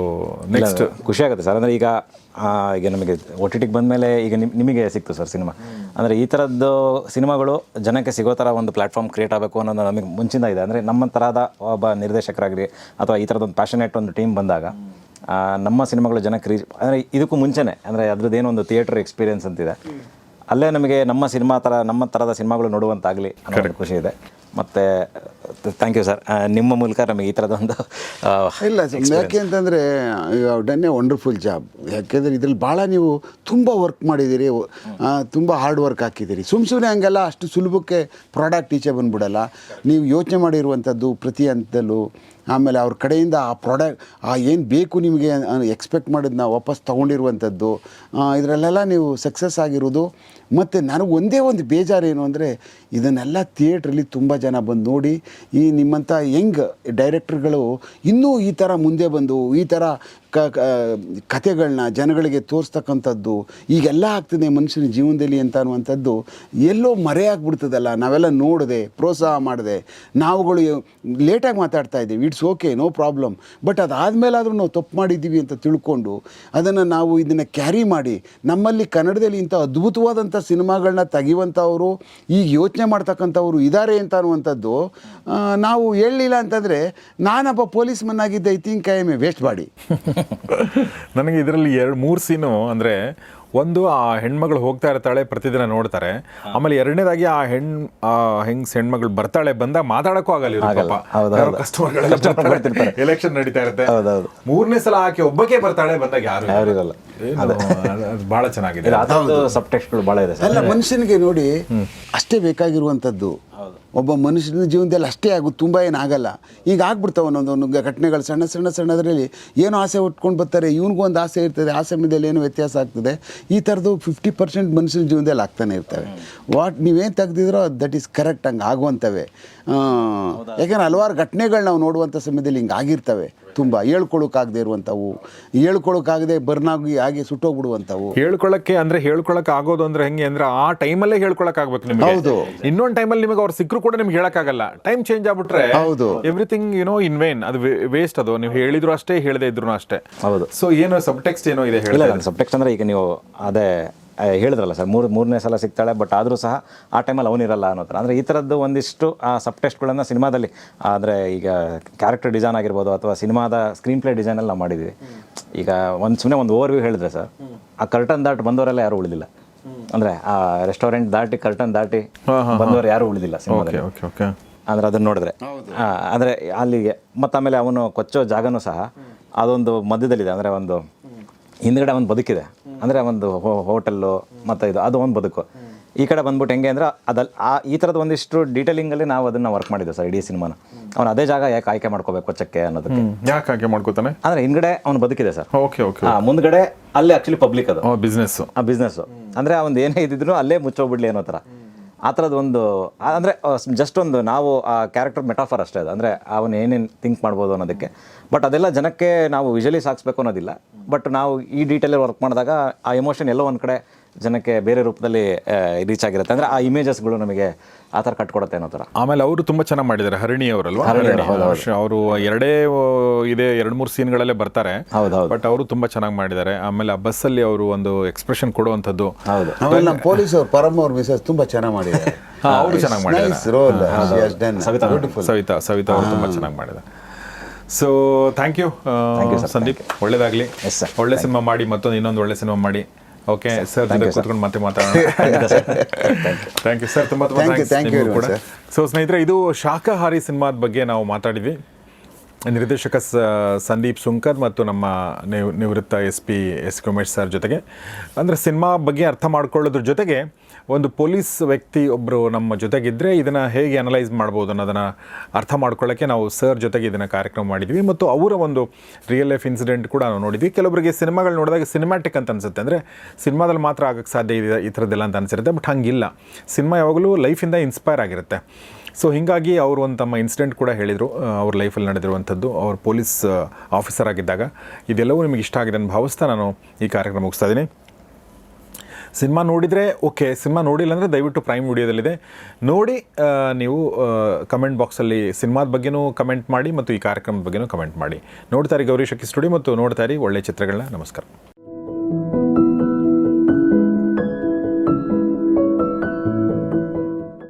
ನೆಕ್ಸ್ಟ್ ಖುಷಿ ಆಗುತ್ತೆ ಸರ್. ಅಂದರೆ ಈಗ ಈಗ ನಮಗೆ ಒ ಟಿ ಟಿಗೆ ಬಂದಮೇಲೆ ಈಗ ನಿಮ್, ನಿಮಗೆ ಸಿಕ್ತು ಸರ್ ಸಿನಿಮಾ. ಅಂದರೆ ಈ ಥರದ್ದು ಸಿನಿಮಾಗಳು ಜನಕ್ಕೆ ಸಿಗೋ ಥರ ಒಂದು ಪ್ಲ್ಯಾಟ್ಫಾರ್ಮ್ ಕ್ರಿಯೇಟ್ ಆಗಬೇಕು ಅನ್ನೋದು ನಮಗೆ ಮುಂಚಿಂದ ಇದೆ. ಅಂದರೆ ನಮ್ಮ ಥರದ ಒಬ್ಬ ನಿರ್ದೇಶಕರಾಗಲಿ ಅಥವಾ ಈ ಥರದೊಂದು ಪ್ಯಾಷನೇಟ್ ಒಂದು ಟೀಮ್ ಬಂದಾಗ ನಮ್ಮ ಸಿನಿಮಾಗಳು ಜನಕ್ಕೆ ರೀಚ್ ಅಂದರೆ ಇದಕ್ಕೂ ಮುಂಚೆನೇ, ಅಂದರೆ ಅದ್ರದ್ದೇನೋ ಒಂದು ಥಿಯೇಟರ್ ಎಕ್ಸ್ಪೀರಿಯನ್ಸ್ ಅಂತಿದೆ. ಅಲ್ಲೇ ನಮಗೆ ನಮ್ಮ ಸಿನಿಮಾ ಥರ ನಮ್ಮ ಥರದ ಸಿನಿಮಾಗಳು ನೋಡುವಂತಾಗಲಿ ಅನ್ನೋ ಖುಷಿ ಇದೆ. ಮತ್ತು ಥ್ಯಾಂಕ್ ಯು ಸರ್ ನಿಮ್ಮ ಮೂಲಕ ನಮಗೆ ಈ ಥರದೊಂದು ಒಂದು ಇಲ್ಲ ಯಾಕೆ ಅಂತಂದರೆ ಡನ್ ಎ ವಂಡರ್ಫುಲ್ ಜಾಬ್ ಯಾಕೆಂದರೆ ಇದ್ರಲ್ಲಿ ಭಾಳ ನೀವು ತುಂಬ ವರ್ಕ್ ಮಾಡಿದ್ದೀರಿ ತುಂಬ ಹಾರ್ಡ್ ವರ್ಕ್ ಹಾಕಿದ್ದೀರಿ. ಸುಮ್ಮ ಸುಮ್ಮನೆ ಹಂಗೆಲ್ಲ ಅಷ್ಟು ಸುಲಭಕ್ಕೆ ಪ್ರಾಡಕ್ಟ್ ಈಚೆ ಬಂದ್ಬಿಡಲ್ಲ. ನೀವು ಯೋಚನೆ ಮಾಡಿರುವಂಥದ್ದು ಪ್ರತಿ ಹಂತದಲ್ಲೂ ಆಮೇಲೆ ಅವ್ರ ಕಡೆಯಿಂದ ಆ ಪ್ರಾಡಕ್ಟ್ ಆ ಏನು ಬೇಕು ನಿಮಗೆ ಎಕ್ಸ್ಪೆಕ್ಟ್ ಮಾಡಿದ್ನ ವಾಪಸ್ ತೊಗೊಂಡಿರುವಂಥದ್ದು ಇದರಲ್ಲೆಲ್ಲ ನೀವು ಸಕ್ಸಸ್ ಆಗಿರೋದು ಮತ್ತು ನನಗೆ ಒಂದೇ ಒಂದು ಬೇಜಾರೇನು ಅಂದರೆ ಇದನ್ನೆಲ್ಲ ಥಿಯೇಟ್ರಲ್ಲಿ ತುಂಬ ಜನ ಬಂದು ನೋಡಿ, ಈ ನಿಮ್ಮಂಥ ಯಂಗ್ ಡೈರೆಕ್ಟ್ರ್ಗಳು ಇನ್ನೂ ಈ ಥರ ಮುಂದೆ ಬಂದು, ಈ ಥರ ಕ ಕಥೆಗಳನ್ನ ಜನಗಳಿಗೆ ತೋರಿಸ್ತಕ್ಕಂಥದ್ದು, ಈಗೆಲ್ಲ ಆಗ್ತದೆ ಮನುಷ್ಯನ ಜೀವನದಲ್ಲಿ ಅಂತ ಅನ್ನುವಂಥದ್ದು ಎಲ್ಲೋ ಮರೆಯಾಗ್ಬಿಡ್ತದಲ್ಲ ನಾವೆಲ್ಲ ನೋಡಿದೆ, ಪ್ರೋತ್ಸಾಹ ಮಾಡಿದೆ. ನಾವುಗಳು ಲೇಟಾಗಿ ಮಾತಾಡ್ತಾ ಇದ್ದೀವಿ. It's okay no problem but ಅದಾದಮೇಲಾದರೂ ನಾವು ತಪ್ಪು ಮಾಡಿದ್ದೀವಿ ಅಂತ ತಿಳ್ಕೊಂಡು ಅದನ್ನು ನಾವು ಇದನ್ನು ಕ್ಯಾರಿ ಮಾಡಿ, ನಮ್ಮಲ್ಲಿ ಕನ್ನಡದಲ್ಲಿ ಇಂಥ ಅದ್ಭುತವಾದಂಥ ಸಿನಿಮಾಗಳನ್ನ ತೆಗೆಯುವಂಥವರು, ಈಗ ಯೋಚನೆ ಮಾಡ್ತಕ್ಕಂಥವ್ರು ಇದ್ದಾರೆ ಅಂತ ಅನ್ನುವಂಥದ್ದು ನಾವು ಹೇಳಲಿಲ್ಲ ಅಂತಂದರೆ ನಾನೊಬ್ಬ ಪೊಲೀಸ್ ಮನ್ ಆಗಿದ್ದೆ I think I am a waste body. [laughs] ನನಗೆ ಇದರಲ್ಲಿ ಎರಡು, ಮೂರು ಸೀನು ಅಂದರೆ ಒಂದು ಆ ಹೆಣ್ಮಗಳು ಹೋಗ್ತಾ ಇರ್ತಾಳೆ ಪ್ರತಿದಿನ ನೋಡ್ತಾರೆ. ಆಮೇಲೆ ಎರಡನೇದಾಗಿ ಆ ಹೆಣ್ ಆ ಹೆಂಗ್ಸ್ ಹೆಣ್ಮಗಳು ಬರ್ತಾಳೆ ಬಂದಾಗ ಮಾತಾಡಕ್ಕೂ ಆಗಲ್ಲ. ಎಲೆಕ್ಷನ್ ನಡೀತಾ ಇರುತ್ತೆ. ಮೂರನೇ ಸಲ ಆಕೆ ಒಬ್ಬಕ್ಕೆ ಬರ್ತಾಳೆ ಬಂದಾಗ ಯಾರು ಇರಲ್ಲ. ಬಹಳ ಚೆನ್ನಾಗಿದೆ. ಅದೊಂದು ಸಬ್ ಟೆಕ್ಸ್ಟ್ಗಳು ಭಾಳ ಇದೆ ಮನುಷ್ಯನಿಗೆ ನೋಡಿ ಅಷ್ಟೇ ಬೇಕಾಗಿರುವಂಥದ್ದು ಒಬ್ಬ ಮನುಷ್ಯನ ಜೀವನದಲ್ಲಿ ಅಷ್ಟೇ ಆಗುತ್ತೆ ತುಂಬ ಏನಾಗಲ್ಲ. ಈಗ ಆಗ್ಬಿಡ್ತಾವೆ ಒಂದೊಂದು ಘಟನೆಗಳು ಸಣ್ಣ ಸಣ್ಣ ಸಣ್ಣದರಲ್ಲಿ ಏನೋ ಆಸೆ ಉಟ್ಕೊಂಡು ಬರ್ತಾರೆ ಇವನಿಗೂ ಒಂದು ಆಸೆ ಇರ್ತದೆ ಆ ಸಮಯದಲ್ಲಿ ಏನೋ ವ್ಯತ್ಯಾಸ ಆಗ್ತದೆ. ಈ ಥರದ್ದು ಫಿಫ್ಟಿ ಪರ್ಸೆಂಟ್ ಮನುಷ್ಯನ ಜೀವನದಲ್ಲಿ ಆಗ್ತಾನೆ ಇರ್ತವೆ. ವಾಟ್ ನೀವೇನು ತೆಗ್ದಿದ್ರೋ ದಟ್ ಈಸ್ ಕರೆಕ್ಟ್ ಹಂಗೆ ಆಗುವಂಥವೆ ಯಾಕಂದ್ರೆ ಹಲವಾರು ಘಟನೆಗಳು ನಾವು ನೋಡುವಂಥ ಸಮಯದಲ್ಲಿ ಹಿಂಗೆ ಆಗಿರ್ತವೆ. ತುಂಬ ಹೇಳ್ಕೊಳಕ್ಕಾಗದೇ ಇರುವಂಥವು ಹೇಳ್ಕೊಳಕ್ಕಾಗದೆ ಬರ್ನಾಗಿ ಹಾಗೆ ಸುಟ್ಟೋಗ್ಬಿಡುವಂಥವು. ಹೇಳ್ಕೊಳಕ್ಕೆ ಅಂದ್ರೆ ಹೇಳ್ಕೊಳಕ್ ಆಗೋದು ಅಂದ್ರೆ ಹೆಂಗೆ ಅಂದ್ರೆ ಆ ಟೈಮಲ್ಲೇ ಹೇಳ್ಕೊಳಕ್ ಆಗ್ಬೇಕು ನಿಮಗೆ. ಹೌದು. ಇನ್ನೊಂದು ಟೈಮಲ್ಲಿ ನಿಮಗೆ ಅವ್ರು ಸಿಕ್ಕರು ಕೂಡ ನಿಮ್ಗೆ ಹೇಳೋಕ್ಕಾಗಲ್ಲ. ಟೈಮ್ ಚೇಂಜ್ ಆಗ್ಬಿಟ್ರೆ ಹೌದು. Everything you know in vain ಅದು ವೇಸ್ಟ್ ಅದು. ನೀವು ಹೇಳಿದ್ರು ಅಷ್ಟೇ ಹೇಳದೇ ಇದ್ರು ಅಷ್ಟೇ. ಹೌದು. ಸೊ ಏನು ಸಬ್ಟೆಕ್ಸ್ಟ್ ಏನೋ ಇದೆ ಇಲ್ಲ ಹೇಳಿಲ್ಲ ಇಲ್ಲ ಸಬ್ ಟೆಕ್ಸ್ಟ್ ಅಂದರೆ ಈಗ ನೀವು ಅದೇ ಹೇಳಿದ್ರಲ್ಲ ಸರ್ ಮೂರು ಮೂರನೇ ಸಲ ಸಿಗ್ತಾಳೆ ಬಟ್ ಆದರೂ ಸಹ ಆ ಟೈಮಲ್ಲಿ ಅವನಿರಲ್ಲ ಅನ್ನೋ ಥರ. ಅಂದರೆ ಈ ಥರದ್ದು ಒಂದಿಷ್ಟು ಆ ಸಬ್ ಟೆಸ್ಟ್ಗಳನ್ನು ಸಿನಿಮಾದಲ್ಲಿ ಅಂದರೆ ಈಗ ಕ್ಯಾರೆಕ್ಟರ್ ಡಿಸೈನ್ ಆಗಿರ್ಬೋದು ಅಥವಾ ಸಿನಿಮಾದ ಸ್ಕ್ರೀನ್ ಪ್ಲೇ ಡಿಸೈನಲ್ಲಿ ನಾವು ಮಾಡಿದ್ವಿ. ಈಗ ಒಂದು ಸುಮ್ಮನೆ ಒಂದು ಓವರ್ ವ್ಯೂ ಹೇಳಿದ್ರೆ ಸರ್ ಆ ಕರ್ಟನ್ ದಾಟಿ ಬಂದವರೆಲ್ಲ ಯಾರು ಉಳಿದಿಲ್ಲ. ಅಂದರೆ ಆ ರೆಸ್ಟೋರೆಂಟ್ ದಾಟಿ ಕರ್ಟನ್ ದಾಟಿ ಬಂದವರು ಯಾರು ಉಳಿದಿಲ್ಲ ಸಿನಿಮಾದಲ್ಲಿ. ಓಕೆ ಓಕೆ ಓಕೆ ಅಂದ್ರೆ ಅದನ್ನ ನೋಡಿದ್ರೆ. ಆ, ಅಂದ್ರೆ ಅಲ್ಲಿಗೆ ಮತ್ತು ಆಮೇಲೆ ಅವನು ಕೊಚ್ಚೋ ಜಾಗನೂ ಸಹ ಅದೊಂದು ಮಧ್ಯದಲ್ಲಿದೆ. ಅಂದರೆ ಒಂದು ಹಿಂದ್ಗಡೆ ಒಂದು ಬದುಕಿದೆ. ಅಂದರೆ ಒಂದು ಹೋಟೆಲ್ಲು ಮತ್ತು ಇದು ಅದು ಒಂದು ಬದುಕು. ಈ ಕಡೆ ಬಂದ್ಬಿಟ್ಟು ಹೆಂಗೆ ಅಂದ್ರೆ ಅದಲ್ಲಿ ಆ ಈ ಥರದ ಒಂದಿಷ್ಟು ಡೀಟೇಲಿಂಗಲ್ಲಿ ನಾವು ಅದನ್ನು ವರ್ಕ್ ಮಾಡಿದ್ದೆ ಸರ್ ಇಡೀ ಸಿನಿಮಾನ. ಅವನು ಅದೇ ಜಾಗ ಯಾಕೆ ಆಯ್ಕೆ ಮಾಡ್ಕೋಬೇಕು ಚಕ್ಕೆ ಅನ್ನೋದಕ್ಕೆ. ಯಾಕೆ ಆಯ್ಕೆ ಮಾಡ್ಕೋತಾನೆ? ಅಂದರೆ ಹಿಂದ್ಗಡೆ ಅವನು ಬದುಕಿದೆ ಸರ್. ಓಕೆ ಓಕೆ ಆ, ಮುಂದ್ಗಡೆ ಅಲ್ಲೇ ಆ್ಯಕ್ಚುಲಿ ಪಬ್ಲಿಕ್ ಅದು. ಬಿಸ್ನೆಸ್ ಆ ಬಿಸ್ನೆಸ್ಸು ಅಂದರೆ ಅವನು ಏನೇ ಇದ್ದಿದ್ರು ಅಲ್ಲೇ ಮುಚ್ಚೋಗ್ಬಿಡ್ಲಿ ಅನ್ನೋ ಥರ ಆ ಥರದ ಒಂದು ಅಂದರೆ ಜಸ್ಟ್ ಒಂದು ನಾವು ಆ ಕ್ಯಾರೆಕ್ಟರ್ ಮೆಟಾಫರ್ ಅಷ್ಟೇ ಅದು. ಅಂದರೆ ಅವನು ಏನೇನು ಥಿಂಕ್ ಮಾಡ್ಬೋದು ಅನ್ನೋದಕ್ಕೆ. ಬಟ್ ಅದೆಲ್ಲ ಜನಕ್ಕೆ ನಾವು ವಿಜುವಲಿ ಸಾಕ್ಸ್ಬೇಕು ಅನ್ನೋದಿಲ್ಲ. ಬಟ್ ನಾವು ಈ ಡೀಟೇಲಲ್ಲಿ ವರ್ಕ್ ಮಾಡಿದಾಗ ಆ ಎಮೋಷನ್ ಎಲ್ಲೋ ಒಂದು ಕಡೆ ಜನಕ್ಕೆ ಬೇರೆ ರೂಪದಲ್ಲಿ ರೀಚ್ ಆಗಿರುತ್ತೆ. ಅಂದರೆ ಆ ಇಮೇಜಸ್ಗಳು ನಮಗೆ ಆ ಥರ ಕಟ್ಕೊಡುತ್ತೆ ಅನ್ನೋ ಥರ. ಆಮೇಲೆ ಅವರು ತುಂಬಾ ಚೆನ್ನಾಗಿ ಮಾಡಿದ್ದಾರೆ. ಹರಿಣಿ ಅವರಲ್ವಾ? ಅವರು ಎರಡೇ ಇದೆ ಎರಡು ಮೂರು ಸೀನ್ಗಳಲ್ಲೇ ಬರ್ತಾರೆ. ಹೌದು ಹೌದು. ಬಟ್ ಅವರು ತುಂಬಾ ಚೆನ್ನಾಗಿ ಮಾಡಿದ್ದಾರೆ. ಆಮೇಲೆ ಆ ಬಸ್ಸಲ್ಲಿ ಅವರು ಒಂದು ಎಕ್ಸ್ಪ್ರೆಷನ್ ಕೊಡುವಂಥದ್ದು. ಹೌದು. ಆಮೇಲೆ ನಮ್ಮ ಪೊಲೀಸ್ ಅವರು ಪರಮ್ ಅವ್ರ ಮಿಸಸ್ ತುಂಬ ಚೆನ್ನಾಗಿ ಮಾಡಿದ್ದಾರೆ. [laughs] ಅವರು ಚೆನ್ನಾಗಿ ಮಾಡಿದ್ದಾರೆ. ಬ್ಯೂಟಿಫುಲ್ ಸವಿತಾ. ಸವಿತಾ ಅವರು ತುಂಬಾ ಚೆನ್ನಾಗಿ ಮಾಡಿದ್ದಾರೆ. ಸೊ ಥ್ಯಾಂಕ್ ಯು ಸಂದೀಪ್ ಒಳ್ಳೇದಾಗಲಿ. ಒಳ್ಳೆ ಸಿನಿಮಾ ಮಾಡಿ ಮತ್ತೊಂದು ಇನ್ನೊಂದು ಒಳ್ಳೆ ಸಿನಿಮಾ ಮಾಡಿ. ಓಕೆ ಸರ್ ಜೊತೆ ಕೂತ್ಕೊಂಡು ಮತ್ತೆ ಮಾತಾಡೋಣ. ಥ್ಯಾಂಕ್ ಯು ಸರ್ ತುಂಬ ತುಂಬ ಕೂಡ. ಸೊ ಸ್ನೇಹಿತರೆ ಇದು ಶಾಖಾಹಾರಿ ಸಿನಿಮಾದ ಬಗ್ಗೆ ನಾವು ಮಾತಾಡಿದ್ವಿ. ನಿರ್ದೇಶಕ ಸಂದೀಪ್ ಸುಂಕರ್ ಮತ್ತು ನಮ್ಮ ನಿವ್- ನಿವೃತ್ತ S P S Kumesh sir ಜೊತೆಗೆ. ಅಂದರೆ ಸಿನಿಮಾ ಬಗ್ಗೆ ಅರ್ಥ ಮಾಡ್ಕೊಳ್ಳೋದ್ರ ಜೊತೆಗೆ ಒಂದು ಪೊಲೀಸ್ ವ್ಯಕ್ತಿ ಒಬ್ಬರು ನಮ್ಮ ಜೊತೆಗಿದ್ದರೆ ಇದನ್ನು ಹೇಗೆ ಅನಲೈಸ್ ಮಾಡ್ಬೋದು ಅನ್ನೋದನ್ನು ಅರ್ಥ ಮಾಡ್ಕೊಳ್ಳೋಕ್ಕೆ ನಾವು ಸರ್ ಜೊತೆಗೆ ಇದನ್ನು ಕಾರ್ಯಕ್ರಮ ಮಾಡಿದ್ವಿ. ಮತ್ತು ಅವರ ಒಂದು ರಿಯಲ್ ಲೈಫ್ ಇನ್ಸಿಡೆಂಟ್ ಕೂಡ ನಾವು ನೋಡಿದ್ವಿ. ಕೆಲವರಿಗೆ ಸಿನಿಮಾಗಳು ನೋಡಿದಾಗ ಸಿನಿಮ್ಯಾಟಿಕ್ ಅಂತ ಅನಿಸುತ್ತೆ. ಅಂದರೆ ಸಿನಿಮಾದಲ್ಲಿ ಮಾತ್ರ ಆಗೋಕ್ಕೆ ಸಾಧ್ಯ ಇದೆ, ಈ ಥರದ್ದೆಲ್ಲ ಅಂತ ಅನಿಸಿರುತ್ತೆ. ಬಟ್ ಹಂಗಿಲ್ಲ. ಸಿನಿಮಾ ಯಾವಾಗಲೂ ಲೈಫಿಂದ ಇನ್ಸ್ಪೈರ್ ಆಗಿರುತ್ತೆ. ಸೊ ಹೀಗಾಗಿ ಅವರು ಒಂದು ತಮ್ಮ ಇನ್ಸಿಡೆಂಟ್ ಕೂಡ ಹೇಳಿದರು ಅವ್ರ ಲೈಫಲ್ಲಿ ನಡೆದಿರುವಂಥದ್ದು. ಅವ್ರ ಪೊಲೀಸ್ ಆಫೀಸರ್ ಆಗಿದ್ದಾಗ ಇದೆಲ್ಲವೂ ನಿಮಗೆ ಇಷ್ಟ ಆಗಿದೆ ಅಂತ ಭಾವಿಸ್ತಾ ನಾನು ಈ ಕಾರ್ಯಕ್ರಮ ಮುಗಿಸ್ತಾ ಇದ್ದೀನಿ. ಸಿನಿಮಾ ನೋಡಿದರೆ ಓಕೆ, ಸಿನಿಮಾ ನೋಡಿಲ್ಲ ಅಂದರೆ ದಯವಿಟ್ಟು ಪ್ರೈಮ್ ವಿಡಿಯೋದಲ್ಲಿದೆ. ನೋಡಿ ನೀವು ಕಮೆಂಟ್ ಬಾಕ್ಸಲ್ಲಿ ಸಿನಿಮಾದ ಬಗ್ಗೆನೂ ಕಮೆಂಟ್ ಮಾಡಿ ಮತ್ತು ಈ ಕಾರ್ಯಕ್ರಮದ ಬಗ್ಗೆನೂ ಕಮೆಂಟ್ ಮಾಡಿ. ನೋಡ್ತಾರೆ ಗೌರಿ ಶಕ್ಕಿ ಸ್ಟುಡಿಯೋ ಮತ್ತು ನೋಡ್ತಾ ಇರಿ ಒಳ್ಳೆಯ ಚಿತ್ರಗಳನ್ನ. ನಮಸ್ಕಾರ.